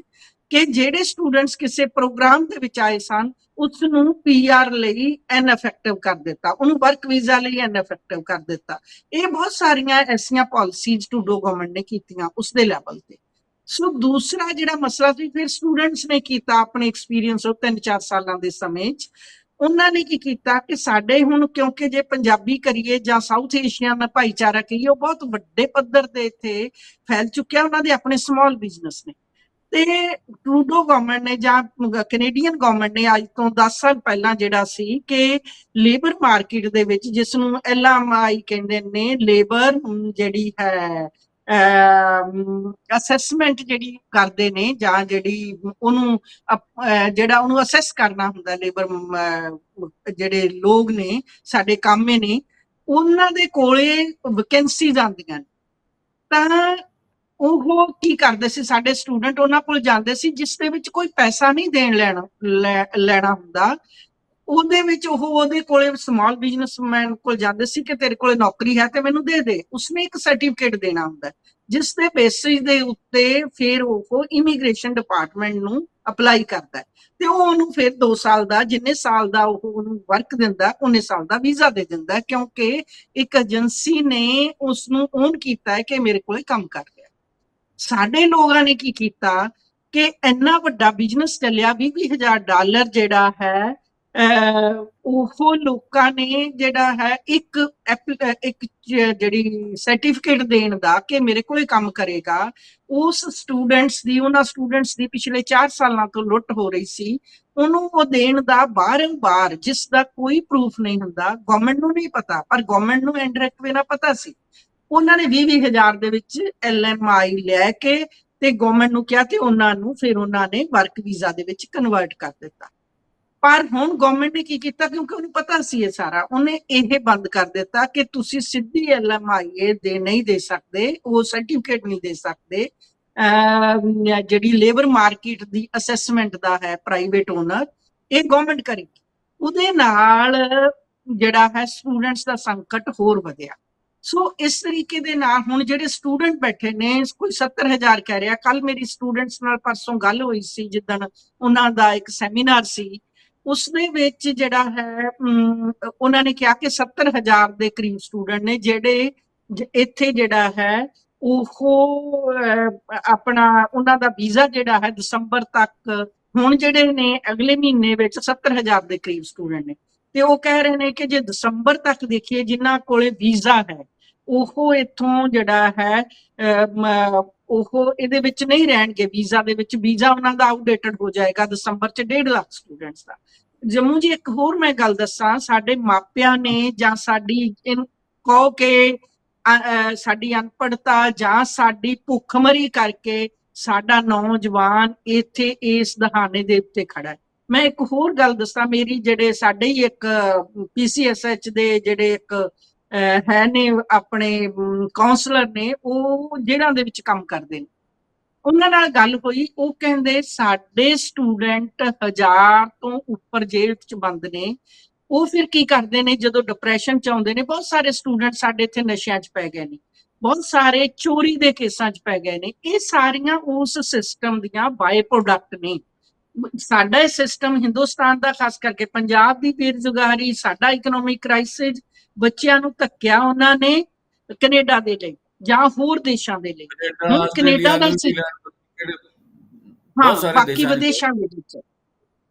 ਕਿ ਜਿਹੜੇ ਸਟੂਡੈਂਟਸ ਕਿਸੇ ਪ੍ਰੋਗਰਾਮ ਦੇ ਵਿੱਚ ਆਏ ਸਨ ਉਸ ਨੂੰ ਪੀਆਰ ਲਈ ਇਨਫੈਕਟਿਵ ਕਰ ਦਿੱਤਾ। ਉਹਨੂੰ ਵਰਕ ਵੀਜ਼ਾ ਲਈ ਇਨਫੈਕਟਿਵ ਕਰ ਦਿੱਤਾ। ਇਹ ਬਹੁਤ ਸਾਰੀਆਂ ਐਸੀਆਂ ਪਾਲਿਸੀਜ਼ ਟੂਡੋ ਗਵਰਨਮੈਂਟ ਨੇ ਕੀਤੀਆਂ ਉਸ ਦੇ ਲੈਵਲ ਤੇ। ਸੋ ਦੂਸਰਾ ਜਿਹੜਾ ਮਸਲਾ ਸੀ, ਫਿਰ ਸਟੂਡੈਂਟਸ ਨੇ ਕੀਤਾ ਆਪਣੇ ਐਕਸਪੀਰੀਅੰਸ ਉਹ 3-4 ਸਾਲਾਂ ਦੇ ਸਮੇਂ 'ਚ। ਉਹਨਾਂ ਨੇ ਕੀ ਕੀਤਾ ਕਿ ਸਾਡੇ ਹੁਣ ਕਿਉਂਕਿ ਜੇ ਪੰਜਾਬੀ ਕਰੀਏ ਜਾਂ ਸਾਊਥ ਏਸ਼ੀਅਨ ਭਾਈਚਾਰਾ ਕਹੀਏ, ਉਹ ਬਹੁਤ ਵੱਡੇ ਪੱਧਰ ਤੇ ਇੱਥੇ ਫੈਲ ਚੁੱਕਿਆ। ਉਹਨਾਂ ਦੇ ਆਪਣੇ ਸਮਾਲ ਬਿਜ਼ਨਸ ਨੇ। ਤੇ ਟਰੂਡੋ ਗਵਰਨਮੈਂਟ ਨੇ ਜਾਂ ਕੈਨੇਡੀਅਨ ਗਵਰਨਮੈਂਟ ਨੇ ਅੱਜ ਤੋਂ 10 ਸਾਲ ਪਹਿਲਾਂ ਜਿਹੜਾ ਸੀ ਕਿ ਲੇਬਰ ਮਾਰਕੀਟ ਦੇ ਵਿੱਚ ਜਿਸ ਨੂੰ ਐਲਐਮਆਈ ਕਹਿੰਦੇ ਨੇ ਲੇਬਰ ਜਿਹੜੀ ਹੈ ਅਸੈਸਮੈਂਟ ਜਿਹੜੀ ਕਰਦੇ ਨੇ ਜਾਂ ਜਿਹੜੀ ਉਹਨੂੰ ਜਿਹੜਾ ਉਹਨੂੰ ਅਸੈਸ ਕਰਨਾ ਹੁੰਦਾ ਲੇਬਰ ਜਿਹੜੇ ਲੋਕ ਨੇ, ਸਾਡੇ ਕਾਮੇ ਨੇ, ਉਹਨਾਂ ਦੇ ਕੋਲੇ ਵੈਕੈਂਸੀਜ਼ ਆਉਂਦੀਆਂ ਤਾਂ ਉਹ ਕੀ ਕਰਦੇ ਸੀ? ਸਾਡੇ ਸਟੂਡੈਂਟ ਉਹਨਾਂ ਕੋਲ ਜਾਂਦੇ ਸੀ ਜਿਸ ਦੇ ਵਿੱਚ ਕੋਈ ਪੈਸਾ ਨਹੀਂ ਦੇਣ ਲੈਣਾ ਲੈਣਾ ਹੁੰਦਾ। ਉਹਦੇ ਵਿੱਚ ਉਹ ਉਹਦੇ ਕੋਲੇ ਸਮਾਲ ਬਿਜ਼ਨਸਮੈਨ ਕੋਲ ਜਾਂਦੇ ਸੀ ਕਿ ਤੇਰੇ ਕੋਲੇ ਨੌਕਰੀ ਹੈ ਤੇ ਮੈਨੂੰ ਦੇ ਦੇ। ਉਸਨੇ ਇੱਕ ਸਰਟੀਫਿਕੇਟ ਦੇਣਾ ਹੁੰਦਾ ਹੈ, ਜਿਸ ਦੇ ਬੇਸਿਸ ਦੇ ਉੱਤੇ ਫਿਰ ਉਹ ਇਮੀਗ੍ਰੇਸ਼ਨ ਡਿਪਾਰਟਮੈਂਟ ਨੂੰ ਅਪਲਾਈ ਕਰਦਾ ਤੇ ਉਹ ਉਹਨੂੰ ਫਿਰ 2 ਸਾਲ ਦਾ ਜਿੰਨੇ ਸਾਲ ਦਾ ਉਹ ਉਹਨੂੰ ਵਰਕ ਦਿੰਦਾ ਉਹਨੇ ਸਾਲ ਦਾ ਵੀਜ਼ਾ ਦੇ ਦਿੰਦਾ ਕਿਉਂਕਿ ਇੱਕ ਏਜੰਸੀ ਨੇ ਉਸ ਨੂੰ ਓਨ ਕੀਤਾ ਹੈ ਕਿ ਮੇਰੇ ਕੋਲੇ ਕੰਮ ਕਰ ਸਾਡੇ ਲੋਕਾਂ ਨੇ ਕੀ ਕੀਤਾ ਕਿ ਇੰਨਾ ਵੱਡਾ ਬਿਜ਼ਨਸ ਚੱਲਿਆ 20000 ਡਾਲਰ ਜਿਹੜਾ ਹੈ ਉਹ ਲੋਕਾਂ ਨੇ ਜਿਹੜਾ ਹੈ ਇੱਕ ਇੱਕ ਜਿਹੜੀ ਸਰਟੀਫਿਕੇਟ ਦੇਣ ਦਾ ਕਿ ਮੇਰੇ ਕੋਲੇ ਕੰਮ ਕਰੇਗਾ, ਉਸ ਸਟੂਡੈਂਟਸ ਦੀ, ਉਹਨਾਂ ਸਟੂਡੈਂਟਸ ਦੀ ਪਿਛਲੇ 4 ਸਾਲਾਂ ਤੋਂ ਲੁੱਟ ਹੋ ਰਹੀ ਸੀ। ਉਹਨੂੰ ਉਹ ਦੇਣ ਦਾ ਬਾਰੰਬਾਰ ਜਿਸ ਦਾ ਕੋਈ ਪ੍ਰੂਫ ਨਹੀਂ ਹੁੰਦਾ ਗਵਰਨਮੈਂਟ ਨੂੰ ਨਹੀਂ ਪਤਾ, ਪਰ ਗਵਰਨਮੈਂਟ ਨੂੰ ਇੰਡਾਇਰੈਕਟ ਵੇ ਨਾਲ ਪਤਾ ਸੀ। ਉਹਨਾਂ ਨੇ 20 ਹਜ਼ਾਰ ਦੇ ਵਿੱਚ ਐਲਐਮਆਈ ਲੈ ਕੇ ਤੇ ਗਵਰਨਮੈਂਟ ਨੂੰ ਕਿਹਾ ਤੇ ਉਹਨਾਂ ਨੂੰ ਫਿਰ ਉਹਨਾਂ ਨੇ ਵਰਕ ਵੀਜ਼ਾ ਦੇ ਵਿੱਚ ਕਨਵਰਟ ਕਰ ਦਿੱਤਾ। ਪਰ ਹੁਣ ਗਵਰਨਮੈਂਟ ਨੇ ਕੀ ਕੀਤਾ? ਕਿਉਂਕਿ ਉਹਨੂੰ ਪਤਾ ਸੀ ਇਹ ਸਾਰਾ, ਉਹਨੇ ਇਹ ਬੰਦ ਕਰ ਦਿੱਤਾ ਕਿ ਤੁਸੀਂ ਸਿੱਧੀ ਐਲਐਮਆਈ ਦੇ ਨਹੀਂ ਦੇ ਸਕਦੇ, ਉਹ ਸਰਟੀਫਿਕੇਟ ਨਹੀਂ ਦੇ ਸਕਦੇ। ਅਹ ਜਿਹੜੀ ਲੇਬਰ ਮਾਰਕੀਟ ਦੀ ਅਸੈਸਮੈਂਟ ਦਾ ਹੈ ਪ੍ਰਾਈਵੇਟ ਓਨਰ ਇਹ ਗਵਰਨਮੈਂਟ ਕਰੇਗੀ। ਉਹਦੇ ਨਾਲ ਜਿਹੜਾ ਹੈ ਸਟੂਡੈਂਟਸ ਦਾ ਸੰਕਟ ਹੋਰ ਵਧਿਆ। ਸੋ ਇਸ ਤਰੀਕੇ ਦੇ ਨਾਲ ਹੁਣ ਜਿਹੜੇ ਸਟੂਡੈਂਟ ਬੈਠੇ ਨੇ, ਕੋਈ 70000 ਕਹਿ ਰਿਹਾ ਕੱਲ ਮੇਰੀ ਸਟੂਡੈਂਟਸ ਨਾਲ ਪਰਸੋਂ ਗੱਲ ਹੋਈ ਸੀ, ਜਿੱਦਣ ਉਹਨਾਂ ਦਾ ਇੱਕ ਸੈਮੀਨਾਰ ਸੀ। ਉਸ ਦੇ ਵਿੱਚ ਜਿਹੜਾ ਹੈ ਉਹਨਾਂ ਨੇ ਕਿਹਾ ਕਿ 70000 ਦੇ ਕਰੀਬ ਸਟੂਡੈਂਟ ਨੇ, ਜਿਹੜੇ ਇੱਥੇ ਜਿਹੜਾ ਹੈ, ਉਹ ਆਪਣਾ ਉਹਨਾਂ ਦਾ ਵੀਜ਼ਾ ਜਿਹੜਾ ਹੈ, ਦਸੰਬਰ ਤੱਕ, ਹੁਣ ਜਿਹੜੇ ਨੇ ਅਗਲੇ ਮਹੀਨੇ ਵਿੱਚ 70000 ਦੇ ਕਰੀਬ ਸਟੂਡੈਂਟ ਨੇ। ਤੇ ਉਹ ਕਹਿ ਰਹੇ ਨੇ ਕਿ ਜੇ ਦਸੰਬਰ ਤੱਕ ਦੇਖੀਏ, ਜਿਨ੍ਹਾਂ ਕੋਲੇ ਵੀਜ਼ਾ ਹੈ, ਉਹ ਇੱਥੋਂ ਜਿਹੜਾ ਹੈ ਉਹ ਇਹਦੇ ਵਿੱਚ ਨਹੀਂ ਰਹਿਣਗੇ ਵੀਜ਼ਾ ਦੇ ਵਿੱਚ। ਵੀਜ਼ਾ ਉਹਨਾਂ ਦਾ ਆਊਟਡੇਟਡ ਹੋ ਜਾਏਗਾ ਦਸੰਬਰ ਚ 1.5 ਲੱਖ ਸਟੂਡੈਂਟਸ ਦਾ। ਜੰਮੂ ਜੀ, ਇੱਕ ਹੋਰ ਮੈਂ ਗੱਲ ਦੱਸਾਂ, ਸਾਡੇ ਮਾਪਿਆਂ ਨੇ ਜਾਂ ਸਾਡੀ ਇਹਨੂੰ ਕਹੋ ਕਿ, ਅ- ਸਾਡੀ ਅਨਪੜਤਾ ਜਾਂ ਸਾਡੀ ਭੁੱਖਮਰੀ ਕਰਕੇ ਸਾਡਾ ਨੌਜਵਾਨ ਇੱਥੇ ਇਸ ਦਹਾਨੇ ਦੇ ਉੱਤੇ ਖੜਾ ਹੈ। ਮੈਂ ਇੱਕ ਹੋਰ ਗੱਲ ਦੱਸਾਂ, ਮੇਰੀ ਜਿਹੜੇ ਸਾਡੇ ਹੀ ਇੱਕ ਪੀਸੀਐਸਐਚ ਦੇ ਜਿਹੜੇ ਇੱਕ ਹੈ ਨੇ ਆਪਣੇ ਕਾਉਂਸਲਰ ਨੇ, ਉਹ ਜਿਹੜਾ ਦੇ ਵਿੱਚ ਕੰਮ ਕਰਦੇ ਨੇ। ਉਹਨਾਂ ਨਾਲ ਗੱਲ ਹੋਈ, ਉਹ ਕਹਿੰਦੇ ਸਾਡੇ ਸਟੂਡੈਂਟ ਹਜ਼ਾਰ ਤੋਂ ਉੱਪਰ ਜੇਲ੍ਹ 'ਚ ਬੰਦ ਨੇ। ਉਹ ਫਿਰ ਕੀ ਕਰਦੇ ਨੇ, ਜਦੋਂ ਡਿਪਰੈਸ਼ਨ 'ਚ ਆਉਂਦੇ ਨੇ, ਬਹੁਤ ਸਾਰੇ ਸਟੂਡੈਂਟ ਸਾਡੇ ਇੱਥੇ ਨਸ਼ਿਆਂ 'ਚ ਪੈ ਗਏ ਨੇ। ਬਹੁਤ ਸਾਰੇ ਚੋਰੀ ਦੇ ਕੇਸਾਂ 'ਚ ਪੈ ਗਏ ਨੇ। ਇਹ ਸਾਰੀਆਂ ਉਸ ਸਿਸਟਮ ਦੀਆਂ ਬਾਈ ਪ੍ਰੋਡਕਟ ਨੇ। ਸਾਡਾ ਇਹ ਸਿਸਟਮ ਹਿੰਦੁਸਤਾਨ ਦਾ ਖਾਸ ਕਰਕੇ ਪੰਜਾਬ ਦੀ ਬੇਰੁਜ਼ਗਾਰੀ ਸਾਡਾ ਇਕਨੋਮਿਕ ਕ੍ਰਾਈਸਿਸ ਬੱਚਿਆਂ ਨੂੰ ਧੱਕਿਆ ਉਹਨਾਂ ਨੇ ਕੈਨੇਡਾ ਦੇ ਲਈ ਜਾਂ ਹੋਰ ਦੇਸ਼ਾਂ ਦੇ ਲਈ। ਹੁਣ ਕੈਨੇਡਾ ਦਾ ਹਾਂ ਬਾਕੀ ਵਿਦੇਸ਼ਾਂ ਦੇ ਵਿੱਚ।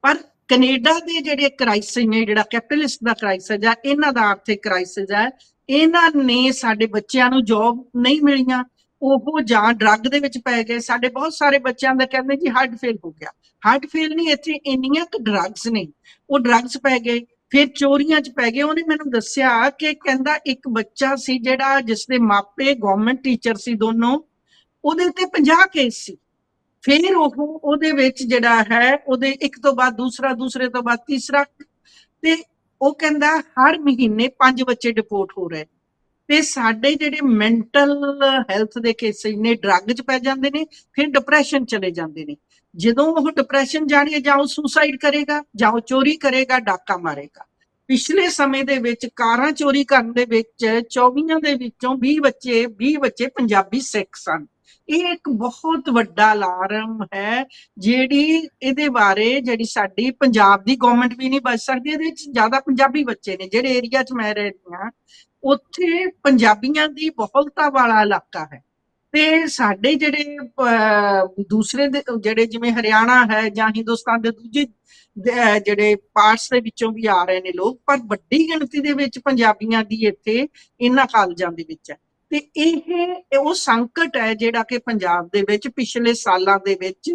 ਪਰ ਕੈਨੇਡਾ ਦੇ ਜਿਹੜੇ ਕ੍ਰਾਈਸਿਸ ਨੇ ਜਿਹੜਾ ਕੈਪੀਟਲਿਸਟ ਦਾ ਕ੍ਰਾਈਸਿਸ ਹੈ ਇਹਨਾਂ ਦਾ ਆਰਥਿਕ ਕ੍ਰਾਈਸਿਸ ਹੈ ਇਹਨਾਂ ਨੇ ਸਾਡੇ ਬੱਚਿਆਂ ਨੂੰ ਜੌਬ ਨਹੀਂ ਮਿਲੀਆਂ। ਉਹ ਜਾਂ ਡਰੱਗ ਦੇ ਵਿੱਚ ਪੈ ਗਏ। ਸਾਡੇ ਬਹੁਤ ਸਾਰੇ ਬੱਚਿਆਂ ਦਾ ਕਹਿੰਦੇ ਜੀ ਹਾਰਟ ਫੇਲ ਹੋ ਗਿਆ। ਹਾਰਟ ਫੇਲ ਨਹੀਂ, ਇੱਥੇ ਇੰਨੀਆਂ ਕੁ ਡਰੱਗਸ ਨੇ। ਉਹ ਡਰੱਗਸ ਪੈ ਗਏ, ਫਿਰ ਚੋਰੀਆਂ 'ਚ ਪੈ ਗਏ। ਉਹਨੇ ਮੈਨੂੰ ਦੱਸਿਆ ਕਿ ਕਹਿੰਦਾ ਇੱਕ ਬੱਚਾ ਸੀ ਜਿਹੜਾ ਜਿਸ ਦੇ ਮਾਪੇ ਗਵਰਨਮੈਂਟ ਟੀਚਰ ਸੀ ਦੋਨੋਂ, ਉਹਦੇ ਉੱਤੇ 50 ਕੇਸ ਸੀ। ਫਿਰ ਉਹ ਉਹਦੇ ਵਿੱਚ ਜਿਹੜਾ ਹੈ, ਉਹਦੇ ਇੱਕ ਤੋਂ ਬਾਅਦ ਦੂਸਰਾ, ਦੂਸਰੇ ਤੋਂ ਬਾਅਦ ਤੀਸਰਾ ਤੇ ਉਹ ਕਹਿੰਦਾ ਹਰ ਮਹੀਨੇ ਪੰਜ ਬੱਚੇ ਡਿਪੋਰਟ ਹੋ ਰਹੇ। ਤੇ ਸਾਡੇ ਜਿਹੜੇ ਮੈਂਟਲ ਹੈਲਥ ਦੇ ਕੇਸਿਸ ਨੇ ਡਰੱਗ 'ਚ ਪੈ ਜਾਂਦੇ ਨੇ, ਫਿਰ ਡਿਪਰੈਸ਼ਨ ਚਲੇ ਜਾਂਦੇ ਨੇ। ਜਦੋਂ ਉਹ ਡਿਪਰੈਸ਼ਨ ਜਾਣੀਏ ਜਾਂ ਉਹ ਸੁਸਾਈਡ ਕਰੇਗਾ ਜਾਂ ਉਹ ਚੋਰੀ ਕਰੇਗਾ, ਡਾਕਾ ਮਾਰੇਗਾ। ਪਿਛਲੇ ਸਮੇਂ ਦੇ ਵਿੱਚ ਕਾਰਾਂ ਚੋਰੀ ਕਰਨ ਦੇ ਵਿੱਚ 24 ਦੇ ਵਿੱਚੋਂ 20 ਬੱਚੇ 20 ਬੱਚੇ ਪੰਜਾਬੀ ਸਿੱਖ ਸਨ। ਇਹ ਇੱਕ ਬਹੁਤ ਵੱਡਾ ਅਲਾਰਮ ਹੈ, ਜਿਹੜੀ ਇਹਦੇ ਬਾਰੇ ਜਿਹੜੀ ਸਾਡੀ ਪੰਜਾਬ ਦੀ ਗਵਰਨਮੈਂਟ ਵੀ ਨਹੀਂ ਬਚ ਸਕਦੀ, ਇਹਦੇ ਵਿੱਚ ਜ਼ਿਆਦਾ ਪੰਜਾਬੀ ਬੱਚੇ ਨੇ, ਜਿਹੜੇ ਏਰੀਆ 'ਚ ਮੈਂ ਰਹਿੰਦੀ ਹਾਂ। ਉੱਥੇ ਪੰਜਾਬੀਆਂ ਦੀ ਬਹੁਲਤਾ ਵਾਲਾ ਇਲਾਕਾ ਹੈ। ਤੇ ਸਾਡੇ ਜਿਹੜੇ ਅਹ, ਦੂਸਰੇ ਦੇ- ਜਿਹੜੇ ਜਿਵੇਂ ਹਰਿਆਣਾ ਹੈ ਜਾਂ ਹਿੰਦੁਸਤਾਨ ਦੇ ਦੂਜੇ ਜਿਹੜੇ ਪਾਰਟਸ ਦੇ ਵਿੱਚੋਂ ਵੀ ਆ ਰਹੇ ਨੇ ਲੋਕ ਪਰ ਵੱਡੀ ਗਿਣਤੀ ਦੇ ਵਿੱਚ ਪੰਜਾਬੀਆਂ ਦੀ ਇੱਥੇ ਇਹਨਾਂ ਕਾਲਜਾਂ ਦੇ ਵਿੱਚ ਹੈ। ਤੇ ਇਹ ਉਹ ਸੰਕਟ ਹੈ ਜਿਹੜਾ ਕਿ ਪੰਜਾਬ ਦੇ ਵਿੱਚ ਪਿਛਲੇ ਸਾਲਾਂ ਦੇ ਵਿੱਚ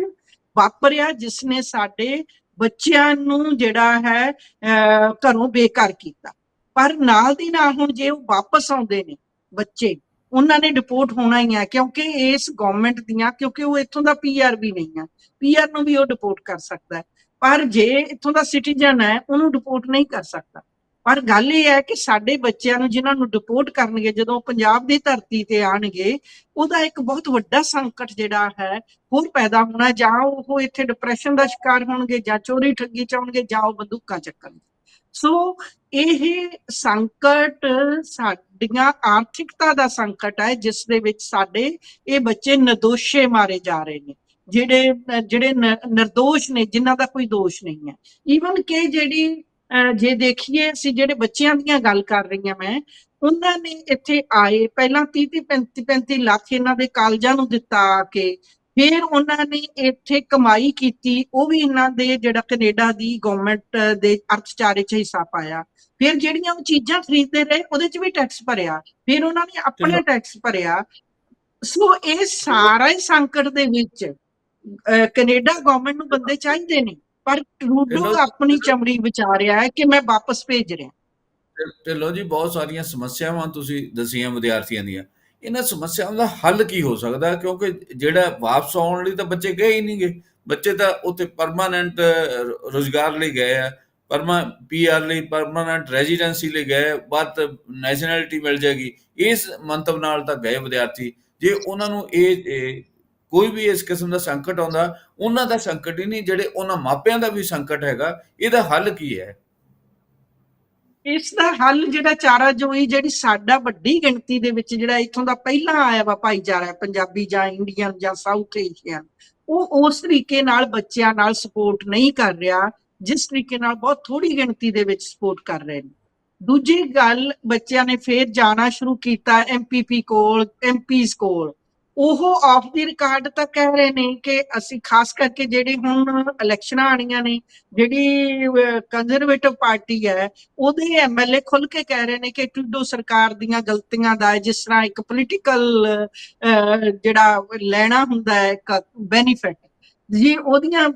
ਵਾਪਰਿਆ ਜਿਸ ਨੇ ਸਾਡੇ ਬੱਚਿਆਂ ਨੂੰ ਜਿਹੜਾ ਹੈ ਅਹ, ਘਰੋਂ ਬੇਕਾਰ ਕੀਤਾ। ਪਰ ਨਾਲ ਦੀ ਨਾਲ ਹੁਣ ਜੇ ਉਹ ਵਾਪਸ ਆਉਂਦੇ ਨੇ ਬੱਚੇ, ਉਹਨਾਂ ਨੇ ਡਿਪੋਰਟ ਹੋਣਾ ਹੀ ਹੈ ਕਿਉਂਕਿ ਇਸ ਗਵਰਨਮੈਂਟ ਦੀਆਂ, ਕਿਉਂਕਿ ਉਹ ਇੱਥੋਂ ਦਾ ਪੀਆਰ ਵੀ ਨਹੀਂ ਹੈ ਪੀਆਰ ਨੂੰ ਵੀ ਉਹ ਡਿਪੋਰਟ ਕਰ ਸਕਦਾ ਹੈ। ਪਰ ਜੇ ਇੱਥੋਂ ਦਾ ਸਿਟੀਜ਼ਨ ਹੈ, ਉਹਨੂੰ ਡਿਪੋਰਟ ਨਹੀਂ ਕਰ ਸਕਦਾ। ਪਰ ਗੱਲ ਇਹ ਹੈ ਕਿ ਸਾਡੇ ਬੱਚਿਆਂ ਨੂੰ ਜਿਨ੍ਹਾਂ ਨੂੰ ਡਿਪੋਰਟ ਕਰਨਗੇ, ਜਦੋਂ ਉਹ ਪੰਜਾਬ ਦੀ ਧਰਤੀ ਤੇ ਆਣਗੇ ਉਹਦਾ ਇੱਕ ਬਹੁਤ ਵੱਡਾ ਸੰਕਟ ਜਿਹੜਾ ਹੈ, ਹੋਰ ਪੈਦਾ ਹੋਣਾ ਜਾਂ ਉਹ ਇੱਥੇ ਡਿਪਰੈਸ਼ਨ ਦਾ ਸ਼ਿਕਾਰ ਹੋਣਗੇ ਜਾਂ ਚੋਰੀ ਠੱਗੀ ਚ ਆਉਣਗੇ ਜਾਂ ਉਹ ਬੰਦੂਕਾਂ ਚੱਕਣਗੇ। ਸੋ ਇਹ ਸੰਕਟ ਸਾਡੀਆਂ ਆਰਥਿਕਤਾ ਦਾ ਸੰਕਟ ਹੈ, ਜਿਸ ਦੇ ਵਿੱਚ ਸਾਡੇ ਇਹ ਬੱਚੇ ਨਿਰਦੋਸ਼ੇ ਮਾਰੇ ਜਾ ਰਹੇ ਨੇ। ਜਿਹੜੇ ਜਿਹੜੇ ਨ- ਨਿਰਦੋਸ਼ ਨੇ, ਜਿਨ੍ਹਾਂ ਦਾ ਕੋਈ ਦੋਸ਼ ਨਹੀਂ ਹੈ। ਈਵਨ ਕਿ ਜਿਹੜੀ ਅਹ ਜੇ ਦੇਖੀਏ ਅਸੀਂ ਜਿਹੜੇ ਬੱਚਿਆਂ ਦੀਆਂ ਗੱਲ ਕਰ ਰਹੀ ਹਾਂ ਮੈਂ, ਉਹਨਾਂ ਨੇ ਇੱਥੇ ਆਏ, ਪਹਿਲਾਂ 30 30 35 35 ਲੱਖ ਇਹਨਾਂ ਦੇ ਕਾਲਜਾਂ ਨੂੰ ਦਿੱਤਾ ਆ ਕੇ ਫਿਰ ਉਹਨਾਂ ਨੇ ਇੱਥੇ ਕਮਾਈ ਕੀਤੀ ਉਹ ਵੀ ਇਹਨਾਂ ਦੇ ਜਿਹੜਾ ਕੈਨੇਡਾ ਦੀ ਗਵਰਨਮੈਂਟ ਦੇ ਅਰਥਚਾਰੇ 'ਚ ਹਿੱਸਾ ਪਾਇਆ। ਫਿਰ ਜਿਹੜੀਆਂ ਉਹ ਚੀਜ਼ਾਂ ਖਰੀਦਦੇ ਰਹੇ ਉਹਦੇ 'ਚ ਵੀ ਟੈਕਸ ਭਰਿਆ। ਫਿਰ ਉਹਨਾਂ ਨੇ ਆਪਣੇ। ਟੈਕਸ ਭਰਿਆ। ਸੋ ਇਹ ਸਾਰਾ ਹੀ ਸੰਕਟ ਦੇ ਵਿੱਚ ਕੈਨੇਡਾ ਗਵਰਨਮੈਂਟ ਨੂੰ ਬੰਦੇ ਚਾਹੀਦੇ ਨੇ। ਪਰ ਟਰੂਡੋ। ਆਪਣੀ ਚਮੜੀ ਵਿਚਾਰ ਰਿਹਾ ਹੈ ਕਿ ਮੈਂ ਵਾਪਸ ਭੇਜ ਰਿਹਾ। ਤੇ- ਤੇ ਲੋ ਜੀ ਬਹੁਤ ਸਾਰੀਆਂ ਸਮੱਸਿਆਵਾਂ ਤੁਸੀਂ ਦਸੀਆਂ ਵਿਦਿਆਰਥੀਆਂ ਦੀਆਂ। ਇਹਨਾਂ ਸਮੱਸਿਆਵਾਂ ਦਾ ਹੱਲ ਕੀ ਹੋ ਸਕਦਾ? ਕਿਉਂਕਿ ਜਿਹੜਾ ਵਾਪਸ ਆਉਣ ਲਈ ਤਾਂ ਬੱਚੇ ਗਏ ਹੀ ਨਹੀਂਗੇ ਬੱਚੇ ਤਾਂ ਉੱਥੇ ਪਰਮਾਨੈਂਟ ਰੋਜ਼ਗਾਰ ਲਈ ਗਏ ਆ। ਪਰਮਾ ਪੀਆਰ ਲਈ ਪਰਮਾਨੈਂਟ ਰੈਜ਼ੀਡੈਂਸੀ ਲਈ ਗਏ। ਬਾਅਦ ਨੈਸ਼ਨੈਲਿਟੀ ਮਿਲ ਜਾਏਗੀ। ਇਸ ਮੰਤਵ ਨਾਲ ਤਾਂ ਗਏ ਵਿਦਿਆਰਥੀ। ਜੇ ਉਹਨਾਂ ਨੂੰ ਇਹ ਕੋਈ ਵੀ ਇਸ ਕਿਸਮ ਦਾ ਸੰਕਟ ਆਉਂਦਾ, ਉਹਨਾਂ ਦਾ ਸੰਕਟ ਹੀ ਨਹੀਂ, ਜਿਹੜੇ ਉਹਨਾਂ ਮਾਪਿਆਂ ਦਾ ਵੀ ਸੰਕਟ ਹੈਗਾ, ਇਹਦਾ ਹੱਲ ਕੀ ਹੈ? ਇਸ ਦਾ ਹੱਲ ਜਿਹੜਾ ਚਾਰਾ ਜੋਈ ਜਿਹੜੀ ਸਾਡਾ ਵੱਡੀ ਗਿਣਤੀ ਦੇ ਵਿੱਚ ਜਿਹੜਾ ਇੱਥੋਂ ਦਾ ਪਹਿਲਾਂ ਆਇਆ ਵਾ ਭਾਈਚਾਰਾ ਪੰਜਾਬੀ ਜਾਂ ਇੰਡੀਅਨ ਜਾਂ ਸਾਊਥ ਏਸ਼ੀਅਨ, ਉਹ ਉਸ ਤਰੀਕੇ ਨਾਲ ਬੱਚਿਆਂ ਨਾਲ ਸਪੋਰਟ ਨਹੀਂ ਕਰ ਰਿਹਾ, ਜਿਸ ਤਰੀਕੇ ਨਾਲ ਬਹੁਤ ਥੋੜੀ ਗਿਣਤੀ ਦੇ ਵਿੱਚ ਸਪੋਰਟ ਕਰ ਰਹੇ ਨੇ। ਦੂਜੀ ਗੱਲ, ਬੱਚਿਆਂ ਨੇ ਫੇਰ ਜਾਣਾ ਸ਼ੁਰੂ ਕੀਤਾ ਐਮਪੀਪੀ ਕੋਲ ਐਮਪੀਸ ਕੋਲ। ਉਹ ਆਫ ਦੀ ਰਿਕਾਰਡ ਤਾਂ ਕਹਿ ਰਹੇ ਨੇ ਕਿ ਅਸੀਂ ਖਾਸ ਕਰਕੇ ਜਿਹੜੀ ਹੁਣ ਇਲੈਕਸ਼ਨਾਂ ਆਣੀਆਂ ਨੇ, ਜਿਹੜੀ ਕੰਜ਼ਰਵੇਟਿਵ ਪਾਰਟੀ ਹੈ, ਉਹਦੇ ਐਮਐਲਏ ਖੁੱਲ ਕੇ ਕਹਿ ਰਹੇ ਨੇ ਕਿ ਟਰੂਡੋ ਸਰਕਾਰ ਦੀਆਂ ਗਲਤੀਆਂ ਦਾ ਜਿਸ ਤਰ੍ਹਾਂ ਇੱਕ ਪੋਲੀਟੀਕਲ ਜਿਹੜਾ ਲੈਣਾ ਹੁੰਦਾ ਹੈ, ਇੱਕ ਬੈਨੀਫਿਟ ਜੀ, ਉਹਦੀਆਂ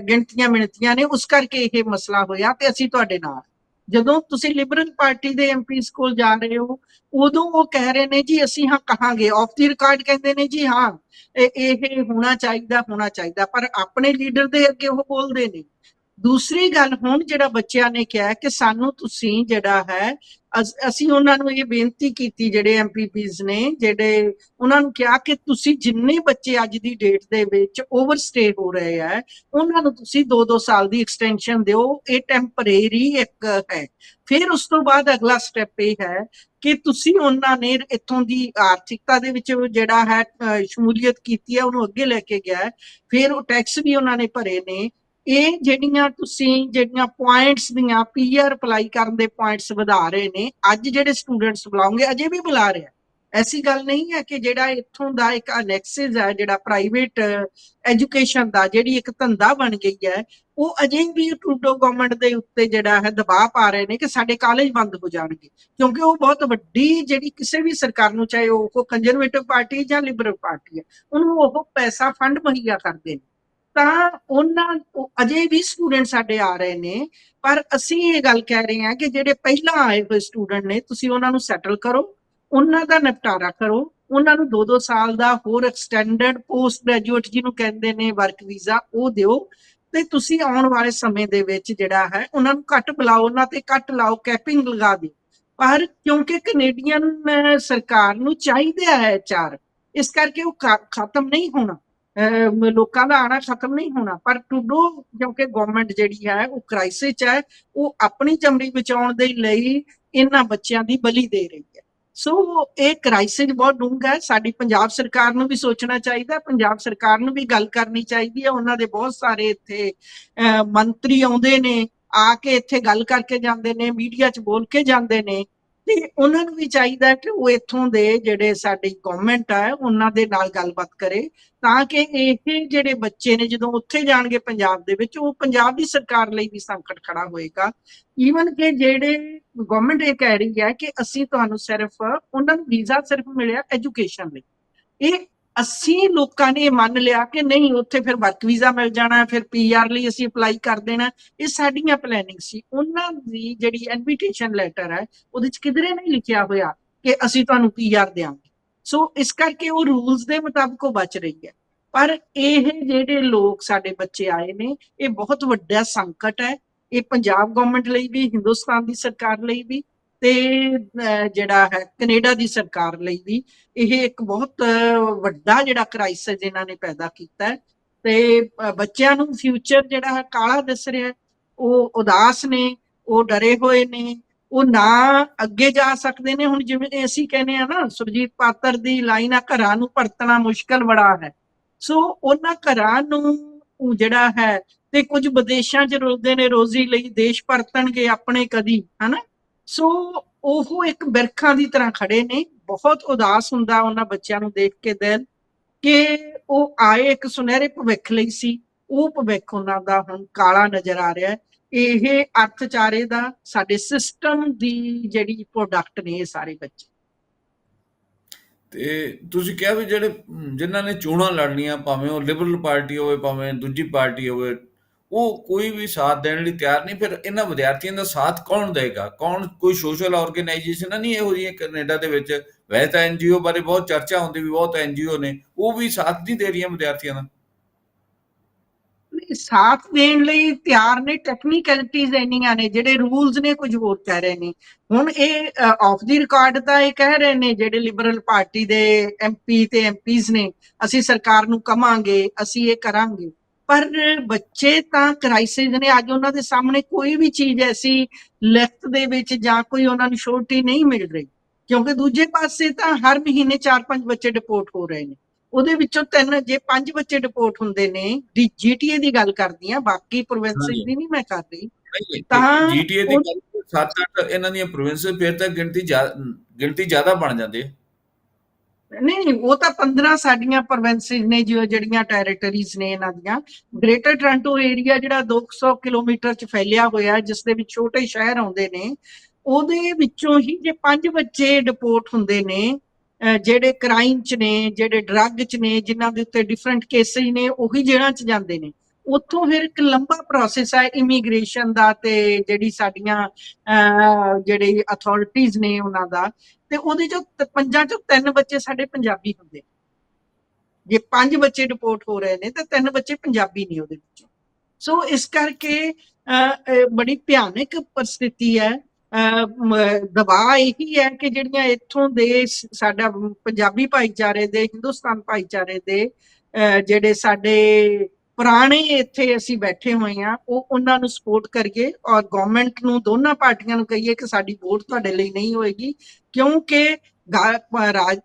ਗਿਣਤੀਆਂ ਮਿਣਤੀਆਂ ਨੇ, ਉਸ ਕਰਕੇ ਇਹ ਮਸਲਾ ਹੋਇਆ ਤੇ ਅਸੀਂ ਤੁਹਾਡੇ ਨਾਲ। ਜਦੋਂ ਤੁਸੀਂ ਲਿਬਰਲ ਪਾਰਟੀ ਦੇ ਐਮਪੀਸ ਕੋਲ ਜਾ ਰਹੇ ਹੋ, ਉਦੋਂ ਉਹ ਕਹਿ ਰਹੇ ਨੇ ਜੀ, ਅਸੀਂ ਹਾਂ ਕਹਾਂਗੇ। ਆਫ ਦੀ ਰਿਕਾਰਡ ਕਹਿੰਦੇ ਨੇ ਜੀ, ਹਾਂ, ਇਹ ਇਹ ਹੋਣਾ ਚਾਹੀਦਾ ਹੋਣਾ ਚਾਹੀਦਾ। ਪਰ ਆਪਣੇ ਲੀਡਰ ਦੇ ਅੱਗੇ ਉਹ ਬੋਲਦੇ ਨੇ। ਦੂਸਰੀ ਗੱਲ ਹੁਣ ਜਿਹੜਾ ਬੱਚਿਆਂ ਨੇ ਕਿਹਾ ਕਿ ਸਾਨੂੰ ਤੁਸੀਂ ਜਿਹੜਾ ਹੈ, ਅਸੀਂ ਉਹਨਾਂ ਨੂੰ ਇਹ ਬੇਨਤੀ ਕੀਤੀ, ਜਿਹੜੇ ਐਮਪੀਪੀਜ਼ ਨੇ, ਜਿਹੜੇ ਉਹਨਾਂ ਨੂੰ ਕਿਹਾ ਕਿ ਤੁਸੀਂ ਜਿੰਨੇ ਬੱਚੇ ਅੱਜ ਦੀ ਡੇਟ ਦੇ ਵਿੱਚ ਓਵਰਸਟੇ ਹੋ ਰਹੇ ਆ ਉਹਨਾਂ ਨੂੰ ਤੁਸੀਂ 2-2 ਸਾਲ ਦੀ ਐਕਸਟੈਂਸ਼ਨ ਦਿਓ, ਇਹ ਟੈਂਪਰੇਰੀ ਇੱਕ ਹੈ। ਫਿਰ ਉਸ ਤੋਂ ਬਾਅਦ ਅਗਲਾ ਸਟੈਪ ਇਹ ਹੈ ਕਿ ਤੁਸੀਂ ਉਹਨਾਂ ਨੇ ਇੱਥੋਂ ਦੀ ਆਰਥਿਕਤਾ ਦੇ ਵਿੱਚ ਜਿਹੜਾ ਹੈ ਸ਼ਮੂਲੀਅਤ ਕੀਤੀ ਹੈ, ਉਹਨੂੰ ਅੱਗੇ ਲੈ ਕੇ ਗਿਆ ਫਿਰ ਉਹ ਟੈਕਸ ਵੀ ਉਹਨਾਂ ਨੇ ਭਰੇ ਨੇ ਇਹ ਜਿਹੜੀਆਂ ਤੁਸੀਂ ਜਿਹੜੀਆਂ ਪੁਆਇੰਟਸ ਦੀਆਂ ਪੀਆਰ ਅਪਲਾਈ ਕਰਨ ਦੇ ਪੁਆਇੰਟਸ ਵਧਾ ਰਹੇ ਨੇ, ਅੱਜ ਜਿਹੜੇ ਸਟੂਡੈਂਟਸ ਬੁਲਾਉਂਗੇ, ਅਜੇ ਵੀ ਬੁਲਾ ਰਿਹਾ ਐਸੀ ਗੱਲ ਨਹੀਂ ਹੈ ਕਿ ਜਿਹੜਾ ਇੱਥੋਂ ਦਾ ਇੱਕ ਅਨੈਕਸਿਸ ਹੈ, ਜਿਹੜਾ ਪ੍ਰਾਈਵੇਟ ਐਜੂਕੇਸ਼ਨ ਦਾ ਜਿਹੜੀ ਇੱਕ ਧੰਦਾ ਬਣ ਗਈ ਹੈ, ਉਹ ਅਜੇ ਵੀ ਟੂਡੋ ਗਵਰਨਮੈਂਟ ਦੇ ਉੱਤੇ ਜਿਹੜਾ ਹੈ ਦਬਾਅ ਪਾ ਰਹੇ ਨੇ ਕਿ ਸਾਡੇ ਕਾਲਜ ਬੰਦ ਹੋ ਜਾਣਗੇ। ਕਿਉਂਕਿ ਉਹ ਬਹੁਤ ਵੱਡੀ ਜਿਹੜੀ ਕਿਸੇ ਵੀ ਸਰਕਾਰ ਨੂੰ, ਚਾਹੇ ਉਹ ਕੰਜ਼ਰਵੇਟਿਵ ਪਾਰਟੀ ਜਾਂ ਲਿਬਰਲ ਪਾਰਟੀ ਹੈ, ਉਹਨੂੰ ਉਹ ਪੈਸਾ ਫੰਡ ਮੁਹੱਈਆ ਕਰਦੇ ਨੇ। ਤਾਂ ਉਹਨਾਂ ਅਜੇ ਵੀ ਸਟੂਡੈਂਟ ਸਾਡੇ ਆ ਰਹੇ ਨੇ, ਪਰ ਅਸੀਂ ਇਹ ਗੱਲ ਕਹਿ ਰਹੇ ਹਾਂ ਕਿ ਜਿਹੜੇ ਪਹਿਲਾਂ ਆਏ ਹੋਏ ਸਟੂਡੈਂਟ ਨੇ, ਤੁਸੀਂ ਉਹਨਾਂ ਨੂੰ ਸੈਟਲ ਕਰੋ, ਉਹਨਾਂ ਦਾ ਨਿਪਟਾਰਾ ਕਰੋ, ਉਹਨਾਂ ਨੂੰ 2-2 ਸਾਲ ਦਾ ਹੋਰ ਐਕਸਟੈਂਡਡ ਪੋਸਟ ਗ੍ਰੈਜੂਏਟ ਜਿਹਨੂੰ ਕਹਿੰਦੇ ਨੇ ਵਰਕ ਵੀਜ਼ਾ ਉਹ ਦਿਓ, ਤੇ ਤੁਸੀਂ ਆਉਣ ਵਾਲੇ ਸਮੇਂ ਦੇ ਵਿੱਚ ਜਿਹੜਾ ਹੈ, ਉਹਨਾਂ ਨੂੰ ਘੱਟ ਬੁਲਾਓ, ਉਹਨਾਂ ਤੇ ਘੱਟ ਲਾਓ ਕੈਪਿੰਗ ਲਗਾ ਦਿਓ। ਪਰ ਕਿਉਂਕਿ ਕੈਨੇਡੀਅਨ ਸਰਕਾਰ ਨੂੰ ਚਾਹੀਦਾ ਹੈ ਚਾਰ, ਇਸ ਕਰਕੇ ਉਹ ਖ- ਖਤਮ ਨਹੀਂ ਹੋਣਾ। ਲੋਕਾਂ ਦਾ ਆਣਾ ਖਤਮ ਨਹੀਂ ਹੋਣਾ। ਪਰ ਟੂਡੋ ਕਿਉਂਕਿ ਗਵਰਨਮੈਂਟ ਜਿਹੜੀ ਹੈ ਉਹ ਕ੍ਰਾਈਸਿਸ 'ਚ ਹੈ ਉਹ ਆਪਣੀ ਚਮੜੀ ਬਚਾਉਣ ਦੇ ਲਈ ਇਹਨਾਂ ਬੱਚਿਆਂ ਦੀ ਬਲੀ ਦੇ ਰਹੀ ਹੈ। ਸੋ ਇਹ ਕ੍ਰਾਈਸਿਸ ਬਹੁਤ ਡੂੰਘਾ ਹੈ। ਸਾਡੀ ਪੰਜਾਬ ਸਰਕਾਰ ਨੂੰ ਵੀ ਸੋਚਣਾ ਚਾਹੀਦਾ ਪੰਜਾਬ ਸਰਕਾਰ ਨੂੰ ਵੀ ਗੱਲ ਕਰਨੀ ਚਾਹੀਦੀ ਹੈ। ਉਹਨਾਂ ਦੇ ਬਹੁਤ ਸਾਰੇ ਇੱਥੇ ਅਹ, ਮੰਤਰੀ ਆਉਂਦੇ ਨੇ ਆ ਕੇ ਇੱਥੇ ਗੱਲ ਕਰਕੇ ਜਾਂਦੇ ਨੇ ਮੀਡੀਆ 'ਚ ਬੋਲ ਕੇ ਜਾਂਦੇ ਨੇ। ਤੇ ਉਹਨਾਂ ਨੂੰ ਵੀ ਚਾਹੀਦਾ ਕਿ ਉਹ ਇੱਥੋਂ ਦੇ ਜਿਹੜੇ ਸਾਡੀ ਗਵਰਨਮੈਂਟ ਹੈ ਉਹਨਾਂ ਦੇ ਨਾਲ ਗੱਲਬਾਤ ਕਰੇ, ਤਾਂ ਕਿ ਇਹ ਜਿਹੜੇ ਬੱਚੇ ਨੇ ਜਦੋਂ ਉੱਥੇ ਜਾਣਗੇ ਪੰਜਾਬ ਦੇ ਵਿੱਚ, ਉਹ ਪੰਜਾਬ ਦੀ ਸਰਕਾਰ ਲਈ ਵੀ ਸੰਕਟ ਖੜਾ ਹੋਏਗਾ। ਈਵਨ ਕਿ ਜਿਹੜੇ ਗਵਰਨਮੈਂਟ ਇਹ ਕਹਿ ਰਹੀ ਹੈ ਕਿ ਅਸੀਂ ਤੁਹਾਨੂੰ ਸਿਰਫ, ਉਹਨਾਂ ਨੂੰ ਵੀਜ਼ਾ ਸਿਰਫ ਮਿਲਿਆ ਐਜੂਕੇਸ਼ਨ ਲਈ। ਇਹ ਅਸੀਂ ਲੋਕਾਂ ਨੇ ਇਹ ਮੰਨ ਲਿਆ ਕਿ ਨਹੀਂ ਉੱਥੇ ਫਿਰ ਵਰਕ ਵੀਜ਼ਾ ਮਿਲ ਜਾਣਾ ਹੈ, ਫਿਰ ਪੀਆਰ ਲਈ ਅਸੀਂ ਅਪਲਾਈ ਕਰ ਦੇਣਾ। ਇਹ ਸਾਡੀਆਂ ਪਲੈਨਿੰਗ ਸੀ। ਉਹਨਾਂ ਦੀ ਜਿਹੜੀ ਇਨਵੀਟੇਸ਼ਨ ਲੈਟਰ ਹੈ ਉਹਦੇ ਚ ਕਿਧਰੇ ਨਹੀਂ ਲਿਖਿਆ ਹੋਇਆ ਕਿ ਅਸੀਂ ਤੁਹਾਨੂੰ ਪੀਆਰ ਦੇਵਾਂਗੇ ਸੋ ਇਸ ਕਰਕੇ ਉਹ ਰੂਲਸ ਦੇ ਮੁਤਾਬਕ ਉਹ ਬਚ ਰਹੀ ਹੈ। ਪਰ ਇਹ ਜਿਹੜੇ ਲੋਕ ਸਾਡੇ ਬੱਚੇ ਆਏ ਨੇ ਇਹ ਬਹੁਤ ਵੱਡਾ ਸੰਕਟ ਹੈ। ਇਹ ਪੰਜਾਬ ਗਵਰਨਮੈਂਟ ਲਈ ਵੀ ਹਿੰਦੁਸਤਾਨ ਦੀ ਸਰਕਾਰ ਲਈ ਵੀ। ਤੇ ਜਿਹੜਾ ਹੈ ਕੈਨੇਡਾ ਦੀ ਸਰਕਾਰ ਲਈ ਵੀ ਇਹ ਇੱਕ ਬਹੁਤ ਵੱਡਾ ਜਿਹੜਾ ਕ੍ਰਾਈਸਿਸ ਇਹਨਾਂ ਨੇ ਪੈਦਾ ਕੀਤਾ ਹੈ। ਤੇ ਬੱਚਿਆਂ ਨੂੰ ਫਿਊਚਰ ਜਿਹੜਾ ਹੈ ਕਾਲਾ ਦਿਸ ਰਿਹਾ ਹੈ। ਉਹ ਉਦਾਸ ਨੇ, ਉਹ ਡਰੇ ਹੋਏ ਨੇ, ਉਹ ਨਾ ਅੱਗੇ ਜਾ ਸਕਦੇ ਨੇ। ਹੁਣ ਜਿਵੇਂ ਅਸੀਂ ਕਹਿੰਦੇ ਆ ਨਾ, ਸੁਰਜੀਤ ਪਾਤਰ ਦੀ ਲਾਈਨ ਆ, ਘਰਾਂ ਨੂੰ ਪਰਤਣਾ ਮੁਸ਼ਕਲ ਬੜਾ ਹੈ। ਸੋ ਉਹਨਾਂ ਘਰਾਂ ਨੂੰ ਜਿਹੜਾ ਹੈ, ਤੇ ਕੁਝ ਵਿਦੇਸ਼ਾਂ 'ਚ ਰੁਲਦੇ ਨੇ, ਰੋਜ਼ੀ ਲਈ ਦੇਸ਼ ਪਰਤਣਗੇ ਆਪਣੇ ਕਦੀ, ਹਨਾ? ਸੋ ਉਹ ਇੱਕ ਬਿਰਖਾਂ ਦੀ ਤਰ੍ਹਾਂ ਖੜੇ ਨੇ। ਬਹੁਤ ਉਦਾਸ ਹੁੰਦਾ ਉਹਨਾਂ ਬੱਚਿਆਂ ਨੂੰ ਦੇਖ ਕੇ ਦਿਲ ਕਿ ਉਹ ਆਏ ਇੱਕ ਸੁਨਹਿਰੇ ਭਵਿੱਖ ਲਈ ਸੀ। ਉਹ ਭਵਿੱਖ ਉਹਨਾਂ ਦਾ ਹੁਣ ਕਾਲਾ ਨਜ਼ਰ ਆ ਰਿਹਾ ਹੈ। ਇਹ ਅਰਥਚਾਰੇ ਦਾ ਸਾਡੇ ਸਿਸਟਮ ਦੀ ਜਿਹੜੀ ਪ੍ਰੋਡਕਟ ਨੇ ਇਹ ਸਾਰੇ ਬੱਚੇ। ਤੇ ਤੁਸੀਂ ਕਿਹਾ ਵੀ ਜਿਹੜੇ ਅਮ, ਜਿਨ੍ਹਾਂ ਨੇ ਚੋਣਾਂ ਲੜਨੀਆਂ ਭਾਵੇਂ ਉਹ ਲਿਬਰਲ ਪਾਰਟੀ ਹੋਵੇ ਭਾਵੇਂ ਦੂਜੀ ਪਾਰਟੀ ਹੋਵੇ ਉਹ ਕੋਈ ਵੀ ਸਾਥ ਦੇਣ ਲਈ ਤਿਆਰ ਨਹੀਂ, ਫਿਰ ਇਹਨਾਂ ਵਿਦਿਆਰਥੀਆਂ ਦਾ ਸਾਥ ਕੌਣ ਦੇਗਾ? ਕੌਣ ਕੋਈ ਸੋਸ਼ਲ ਆਰਗੇਨਾਈਜੇਸ਼ਨ ਨਹੀਂ ਇਹੋ ਜਿਹੀਆਂ ਕੈਨੇਡਾ ਦੇ ਵਿੱਚ? ਵੈਸੇ ਤਾਂ ਐਨਜੀਓ ਬਾਰੇ ਬਹੁਤ ਚਰਚਾ ਹੁੰਦੀ ਵੀ ਬਹੁਤ ਐਨਜੀਓ ਨੇ, ਉਹ ਵੀ ਸਾਥ ਨਹੀਂ ਦੇ ਰਹੀਆਂ ਵਿਦਿਆਰਥੀਆਂ ਦਾ। ਸਾਥ ਦੇਣ ਲਈ ਤਿਆਰ ਨੇ ਟੈਕਨੀਕੈਲਿਟੀਜ਼ ਇੰਨੀਆਂ ਨੇ, ਜਿਹੜੇ ਰੂਲਸ ਨੇ ਕੁਝ ਹੋਰ ਕਹਿ ਰਹੇ ਨੇ। ਹੁਣ ਇਹ ਆਫ ਦੀ ਰਿਕਾਰਡ ਤਾਂ ਇਹ ਕਹਿ ਰਹੇ ਨੇ, ਜਿਹੜੇ ਲਿਬਰਲ ਪਾਰਟੀ ਦੇ ਐਮਪੀ ਤੇ ਐਮਪੀਜ਼ ਨੇ, ਅਸੀਂ ਸਰਕਾਰ ਨੂੰ ਕਮਾਂਗੇ ਅਸੀਂ ਇਹ ਕਰਾਂਗੇ। ਪਰ ਬੱਚੇ ਤਾਂ ਕ੍ਰਾਈਸਿਸ ਨੇ ਅੱਜ ਉਹਨਾਂ ਦੇ ਸਾਹਮਣੇ ਕੋਈ ਵੀ ਚੀਜ਼ ਐਸੀ ਲਿਖਤ ਦੇ ਵਿੱਚ ਜਾਂ ਕੋਈ ਉਹਨਾਂ ਨੂੰ ਸ਼ੋਰਟੀ ਨਹੀਂ ਮਿਲ ਰਹੀ। ਕਿਉਂਕਿ ਦੂਜੇ ਪਾਸੇ ਤਾਂ ਹਰ ਮਹੀਨੇ 4-5 ਬੱਚੇ ਡਿਪੋਰਟ ਹੋ ਰਹੇ ਨੇ। ਉਹਦੇ ਵਿੱਚੋਂ ਤਿੰਨ ਜੇ ਪੰਜ ਬੱਚੇ ਡਿਪੋਰਟ ਹੁੰਦੇ ਨੇ ਦੀ ਜੀਟੀਏ ਦੀ ਗੱਲ ਕਰਦੀ ਆ ਬਾਕੀ ਪ੍ਰੋਵਿੰਸਿਸ। ਦੀ ਨਹੀਂ ਮੈਂ ਕਰ ਰਹੀ। ਤਾਂ ਜੀਟੀਏ ਦੀ ਗੱਲ ਸੱਤ ਅੱਠ ਇਹਨਾਂ ਦੀਆਂ ਪ੍ਰੋਵਿੰਸ ਫਿਰ ਤਾਂ ਗਿਣਤੀ ਗਿਣਤੀ ਜ਼ਿਆਦਾ ਬਣ ਜਾਂਦੀ ਹੈ। ਨਹੀਂ ਨਹੀਂ, ਉਹ ਤਾਂ 15 ਸਾਡੀਆਂ ਪ੍ਰੋਵਿੰਸਿਸ ਨੇ ਜੋ ਜਿਹੜੀਆਂ ਟੈਰੀਟਰੀਜ਼ ਨੇ ਇਹਨਾਂ ਦੀਆਂ। ਗ੍ਰੇਟਰ ਟੋਰਾਂਟੋ ਏਰੀਆ ਜਿਹੜਾ 200 ਕਿਲੋਮੀਟਰ ਚ ਫੈਲਿਆ ਹੋਇਆ ਜਿਸ ਦੇ ਵਿੱਚ ਛੋਟੇ ਸ਼ਹਿਰ ਆਉਂਦੇ ਨੇ, ਉਹਦੇ ਵਿੱਚੋਂ ਹੀ ਜੇ ਪੰਜ ਬੱਚੇ ਡਿਪੋਰਟ ਹੁੰਦੇ ਨੇ ਜਿਹੜੇ ਕ੍ਰਾਈਮ ਚ ਨੇ, ਜਿਹੜੇ ਡਰੱਗ ਚ ਨੇ, ਜਿਨ੍ਹਾਂ ਦੇ ਉੱਤੇ ਡਿਫਰੈਂਟ ਕੇਸਿਸ ਨੇ, ਉਹੀ ਜੇਲ੍ਹਾਂ ਚ ਜਾਂਦੇ ਨੇ। ਉੱਥੋਂ ਫਿਰ ਇੱਕ ਲੰਬਾ ਪ੍ਰੋਸੈਸ ਹੈ ਇਮੀਗ੍ਰੇਸ਼ਨ ਦਾ ਤੇ ਜਿਹੜੀ ਸਾਡੀਆਂ, ਅਹ ਜਿਹੜੇ ਅਥਾਰਟੀਆਂ ਨੇ ਉਹਨਾਂ ਦਾ। ਤੇ ਉਹਦੇ ਚੋਂ ਪੰਜਾਂ ਚੋਂ ਤਿੰਨ ਬੱਚੇ ਸਾਡੇ ਪੰਜਾਬੀ ਹੁੰਦੇ ਜੇ ਪੰਜ ਬੱਚੇ ਰਿਪੋਰਟ ਹੋ ਰਹੇ ਨੇ ਤਾਂ ਤਿੰਨ ਬੱਚੇ ਪੰਜਾਬੀ ਨਹੀਂ ਉਹਦੇ ਵਿੱਚੋਂ। ਸੋ ਇਸ ਕਰਕੇ ਅਹ, ਬੜੀ ਭਿਆਨਕ ਪਰਿਸਥਿਤੀ ਹੈ। ਅਹ, ਦਬਾਅ ਇਹੀ ਹੈ ਕਿ ਜਿਹੜੀਆਂ ਇੱਥੋਂ ਦੇ ਸਾਡਾ ਪੰਜਾਬੀ ਭਾਈਚਾਰੇ ਦੇ ਹਿੰਦੁਸਤਾਨ ਭਾਈਚਾਰੇ ਦੇ ਅਹ, ਜਿਹੜੇ ਸਾਡੇ ਪੁਰਾਣੇ ਇੱਥੇ ਅਸੀਂ ਬੈਠੇ ਹੋਏ ਆ ਉਹ ਉਹਨਾਂ ਨੂੰ ਸਪੋਰਟ ਕਰੀਏ ਔਰ ਗਵਰਨਮੈਂਟ ਨੂੰ ਦੋਨਾਂ ਪਾਰਟੀਆਂ ਨੂੰ ਕਹੀਏ ਕਿ ਸਾਡੀ ਵੋਟ ਤੁਹਾਡੇ ਲਈ ਨਹੀਂ ਹੋਏਗੀ, ਕਿਉਂਕਿ ਗਾ- ਰਾਜ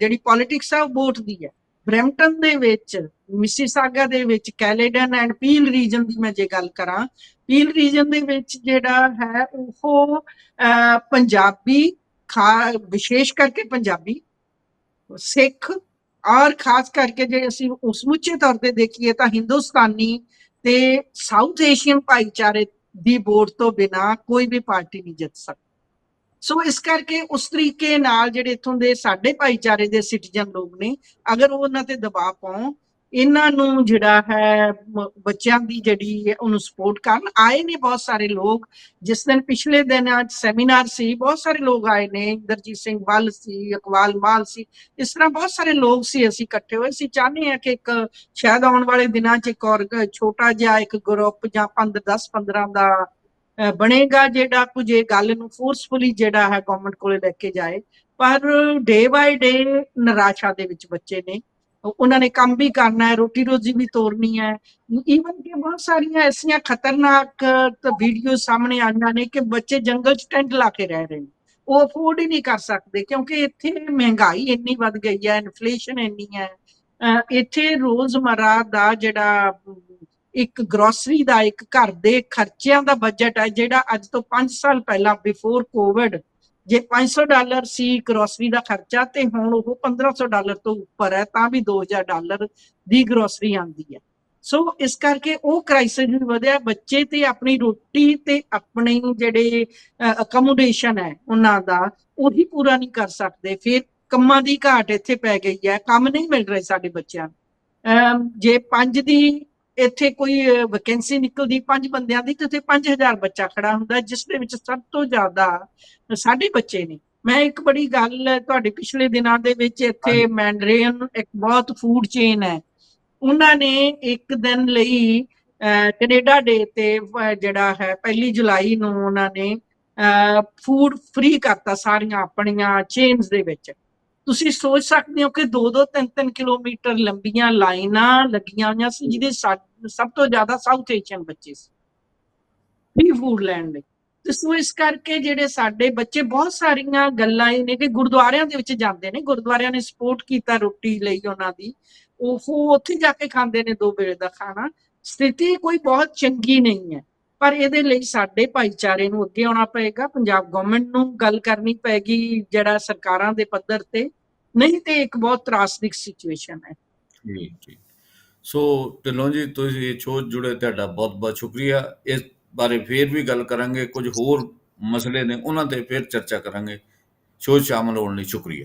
ਜਿਹੜੀ ਪੋਲਿਟਿਕਸ ਆ ਉਹ ਵੋਟ ਦੀ ਹੈ। ਬਰੈਂਪਟਨ ਦੇ ਵਿੱਚ, ਮਿਸੀਸਾਗਾ ਦੇ ਵਿੱਚ, ਕੈਲੇਡਨ ਐਂਡ ਪੀਲ ਰੀਜਨ ਦੀ ਮੈਂ ਜੇ ਗੱਲ ਕਰਾਂ, ਪੀਲ ਰੀਜਨ ਦੇ ਵਿੱਚ ਜਿਹੜਾ ਹੈ ਉਹ ਪੰਜਾਬੀ ਖਾ, ਵਿਸ਼ੇਸ਼ ਕਰਕੇ ਪੰਜਾਬੀ, ਸਿੱਖ ਔਰ ਖਾਸ ਕਰਕੇ ਜੇ ਅਸੀਂ ਉਸ ਸਮੁੱਚੇ ਤੌਰ ਤੇ ਦੇਖੀਏ ਤਾਂ ਹਿੰਦੁਸਤਾਨੀ ਤੇ ਸਾਊਥ ਏਸ਼ੀਅਨ ਭਾਈਚਾਰੇ ਦੀ ਵੋਟ ਤੋਂ ਬਿਨਾ ਕੋਈ ਵੀ ਪਾਰਟੀ ਨਹੀਂ ਜਿੱਤ ਸਕਦੀ। ਸੋ ਇਸ ਕਰਕੇ ਉਸ ਤਰੀਕੇ ਨਾਲ ਜਿਹੜੇ ਇਥੋਂ ਦੇ ਸਾਡੇ ਭਾਈਚਾਰੇ ਦੇ ਸਿਟੀਜ਼ਨ ਲੋਕ ਨੇ, ਅਗਰ ਉਹ ਉਹਨਾਂ ਤੇ ਦਬਾਅ ਪਾਉਣ ਇਹਨਾਂ ਨੂੰ ਜਿਹੜਾ ਹੈ ਬੱਚਿਆਂ ਦੀ ਜਿਹੜੀ ਉਹਨੂੰ ਸਪੋਰਟ ਕਰਨ। ਆਏ ਨੇ ਬਹੁਤ ਸਾਰੇ ਲੋਕ। ਜਿਸ ਦਿਨ ਪਿਛਲੇ ਦਿਨ ਅੱਜ ਸੈਮੀਨਾਰ ਸੀ, ਬਹੁਤ ਸਾਰੇ ਲੋਕ ਆਏ ਨੇ। ਇੰਦਰਜੀਤ ਸਿੰਘ ਵੱਲ ਸੀ ਅਕਵਾਲ ਮਾਲ ਸੀ। ਇਸ ਤਰ੍ਹਾਂ ਬਹੁਤ ਸਾਰੇ ਲੋਕ ਸੀ ਅਸੀਂ ਇਕੱਠੇ ਹੋਏ। ਸੀ ਚਾਹੁੰਦੇ ਹਾਂ ਕਿ ਇੱਕ ਸ਼ਾਇਦ ਆਉਣ ਵਾਲੇ ਦਿਨਾਂ 'ਚ ਇੱਕ ਔਰ ਛੋਟਾ ਜਿਹਾ ਇੱਕ ਗਰੁੱਪ ਜਾਂ 5 10 15 ਦਾ ਬਣੇਗਾ ਜਿਹੜਾ ਕੁਝ ਇਹ ਗੱਲ ਨੂੰ ਫੋਰਸਫੁਲੀ ਜਿਹੜਾ ਹੈ ਗਵਰਨਮੈਂਟ ਕੋਲੇ ਲੈ ਕੇ ਜਾਏ। ਪਰ ਡੇ ਬਾਈ ਡੇ ਨਿਰਾਸ਼ਾ ਦੇ ਵਿੱਚ ਬੱਚੇ ਨੇ। ਉਹਨਾਂ ਨੇ ਕੰਮ ਵੀ ਕਰਨਾ ਹੈ, ਰੋਟੀ ਰੋਜੀ ਵੀ ਤੋਰਨੀ ਹੈ। ਈਵਨ ਕਿ ਬਹੁਤ ਸਾਰੀਆਂ ਐਸੀਆਂ ਖਤਰਨਾਕ ਵੀਡੀਓ ਸਾਹਮਣੇ ਆਈਆਂ ਨੇ ਕਿ ਬੱਚੇ ਜੰਗਲ 'ਚ ਟੈਂਟ ਲਾ ਕੇ ਰਹਿ ਰਹੇ ਨੇ। ਉਹ ਅਫੋਰਡ ਹੀ ਨਹੀਂ ਕਰ ਸਕਦੇ ਕਿਉਂਕਿ ਇੱਥੇ ਮਹਿੰਗਾਈ ਇੰਨੀ ਵੱਧ ਗਈ ਹੈ ਇਨਫਲੇਸ਼ਨ ਇੰਨੀ ਹੈ। ਇੱਥੇ ਰੋਜ਼ਮਰਾ ਦਾ ਜਿਹੜਾ ਇੱਕ ਗਰੋਸਰੀ ਦਾ ਇੱਕ ਘਰ ਦੇ ਖਰਚਿਆਂ ਦਾ ਬਜਟ ਹੈ, ਜਿਹੜਾ ਅੱਜ ਤੋਂ 5 ਸਾਲ ਪਹਿਲਾਂ ਬਿਫੋਰ ਕੋਵਿਡ ਜੇ 500 ਡਾਲਰ ਸੀ ਗਰੋਸਰੀ ਦਾ ਖਰਚਾ ਤੇ ਹੁਣ ਉਹ 1500 ਡਾਲਰ ਤੋਂ ਉੱਪਰ ਹੈ, ਤਾਂ ਵੀ 2000 ਡਾਲਰ ਦੀ ਗਰੋਸਰੀ ਆਂਦੀ ਹੈ। ਸੋ ਇਸ ਕਰਕੇ ਉਹ ਕ੍ਰਾਈਸਿਸ ਵੀ ਵਧਿਆ। ਬੱਚੇ ਤੇ ਆਪਣੀ ਰੋਟੀ ਤੇ ਆਪਣੇ ਜਿਹੜੇ ਅਕਮੋਡੇਸ਼ਨ ਹੈ ਉਹਨਾਂ ਦਾ, ਉਹੀ ਪੂਰਾ ਨਹੀਂ ਕਰ ਸਕਦੇ। ਫਿਰ ਕੰਮਾਂ ਦੀ ਘਾਟ ਇੱਥੇ ਪੈ ਗਈ ਹੈ। ਕੰਮ ਨਹੀਂ ਮਿਲ ਰਹੇ ਸਾਡੇ ਬੱਚਿਆਂ ਨੂੰ। ਅਮ ਜੇ ਪੰਜ ਦੀ ਇੱਥੇ ਕੋਈ ਵੈਕੈਂਸੀ ਨਿਕਲਦੀ ਪੰਜ ਬੰਦਿਆਂ ਦੀ ਤੇ ਉੱਥੇ 5000 ਬੱਚਾ ਖੜਾ ਹੁੰਦਾ ਜਿਸ ਦੇ ਵਿੱਚ ਸਭ ਤੋਂ ਜ਼ਿਆਦਾ ਸਾਡੇ ਬੱਚੇ ਨੇ। ਮੈਂ ਇੱਕ ਬੜੀ ਗੱਲ ਤੁਹਾਡੇ ਪਿਛਲੇ ਦਿਨਾਂ ਦੇ ਵਿੱਚ ਇੱਥੇ ਮੈਂਡਰੀਅਨ ਇੱਕ ਬਹੁਤ ਫੂਡ ਚੇਨ ਹੈ। ਉਹਨਾਂ ਨੇ ਇੱਕ ਦਿਨ ਲਈ ਕੈਨੇਡਾ ਡੇ ਤੇ ਜਿਹੜਾ ਹੈ ਪਹਿਲੀ ਜੁਲਾਈ ਨੂੰ ਉਹਨਾਂ ਨੇ ਫੂਡ ਫ੍ਰੀ ਕਰਤਾ ਸਾਰੀਆਂ ਆਪਣੀਆਂ ਚੇਨਸ ਦੇ ਵਿੱਚ। ਤੁਸੀਂ ਸੋਚ ਸਕਦੇ ਹੋ ਕਿ 2-2 3-3 ਕਿਲੋਮੀਟਰ ਲੰਬੀਆਂ ਲਾਈਨਾਂ ਲੱਗੀਆਂ ਹੋਈਆਂ ਸੀ ਜਿਹਦੇ ਸਭ ਤੋਂ ਜ਼ਿਆਦਾ ਸਾਊਥ ਏਸ਼ੀਅਨ ਬੱਚੇ ਸੀ। ਫ੍ਰੀ ਫੂਡ ਲੈਣ ਲਈ ਤੇ ਸੋ ਇਸ ਕਰਕੇ ਜਿਹੜੇ ਸਾਡੇ ਬੱਚੇ ਬਹੁਤ ਸਾਰੀਆਂ ਗੱਲਾਂ ਇਹ ਨੇ ਕਿ ਗੁਰਦੁਆਰਿਆਂ ਦੇ ਵਿੱਚ ਜਾਂਦੇ ਨੇ। ਗੁਰਦੁਆਰਿਆਂ ਨੇ ਸਪੋਰਟ ਕੀਤਾ ਰੋਟੀ ਲਈ ਉਹਨਾਂ ਦੀ। ਉਹ ਉੱਥੇ ਜਾ ਕੇ ਖਾਂਦੇ ਨੇ ਦੋ ਵੇਲੇ ਦਾ ਖਾਣਾ। ਸਥਿਤੀ ਕੋਈ ਬਹੁਤ ਚੰਗੀ ਨਹੀਂ ਹੈ। ਪਰ ਇਹਦੇ ਲਈ ਸਾਡੇ ਭਾਈਚਾਰੇ ਨੂੰ ਅੱਗੇ ਆਉਣਾ ਪਏਗਾ। ਪੰਜਾਬ ਗਵਰਨਮੈਂਟ ਨੂੰ ਗੱਲ ਕਰਨੀ ਪੈਗੀ ਜਿਹੜਾ ਸਰਕਾਰਾਂ ਦੇ ਪੱਧਰ ਤੇ। ਨਹੀਂ ਤੇ ਇੱਕ ਬਹੁਤ ਤਰਾਸਦਿਕ ਸਿਚੁਏਸ਼ਨ ਹੈ। ਜੀ ਜੀ। ਸੋ ਢਿੱਲੋਂ ਜੀ, ਤੁਸੀਂ ਇਹ ਸ਼ੋਅ 'ਚ ਜੁੜੇ ਤੁਹਾਡਾ ਬਹੁਤ ਬਹੁਤ ਸ਼ੁਕਰੀਆ। ਇਸ ਬਾਰੇ ਫੇਰ ਵੀ ਗੱਲ ਕਰਾਂਗੇ, ਕੁਝ ਹੋਰ ਮਸਲੇ ਨੇ, ਉਹਨਾਂ ਤੇ ਫੇਰ ਚਰਚਾ ਕਰਾਂਗੇ। ਸ਼ੋਅ 'ਚ ਸ਼ਾਮਲ ਹੋਣ ਲਈ ਸ਼ੁਕਰੀਆ।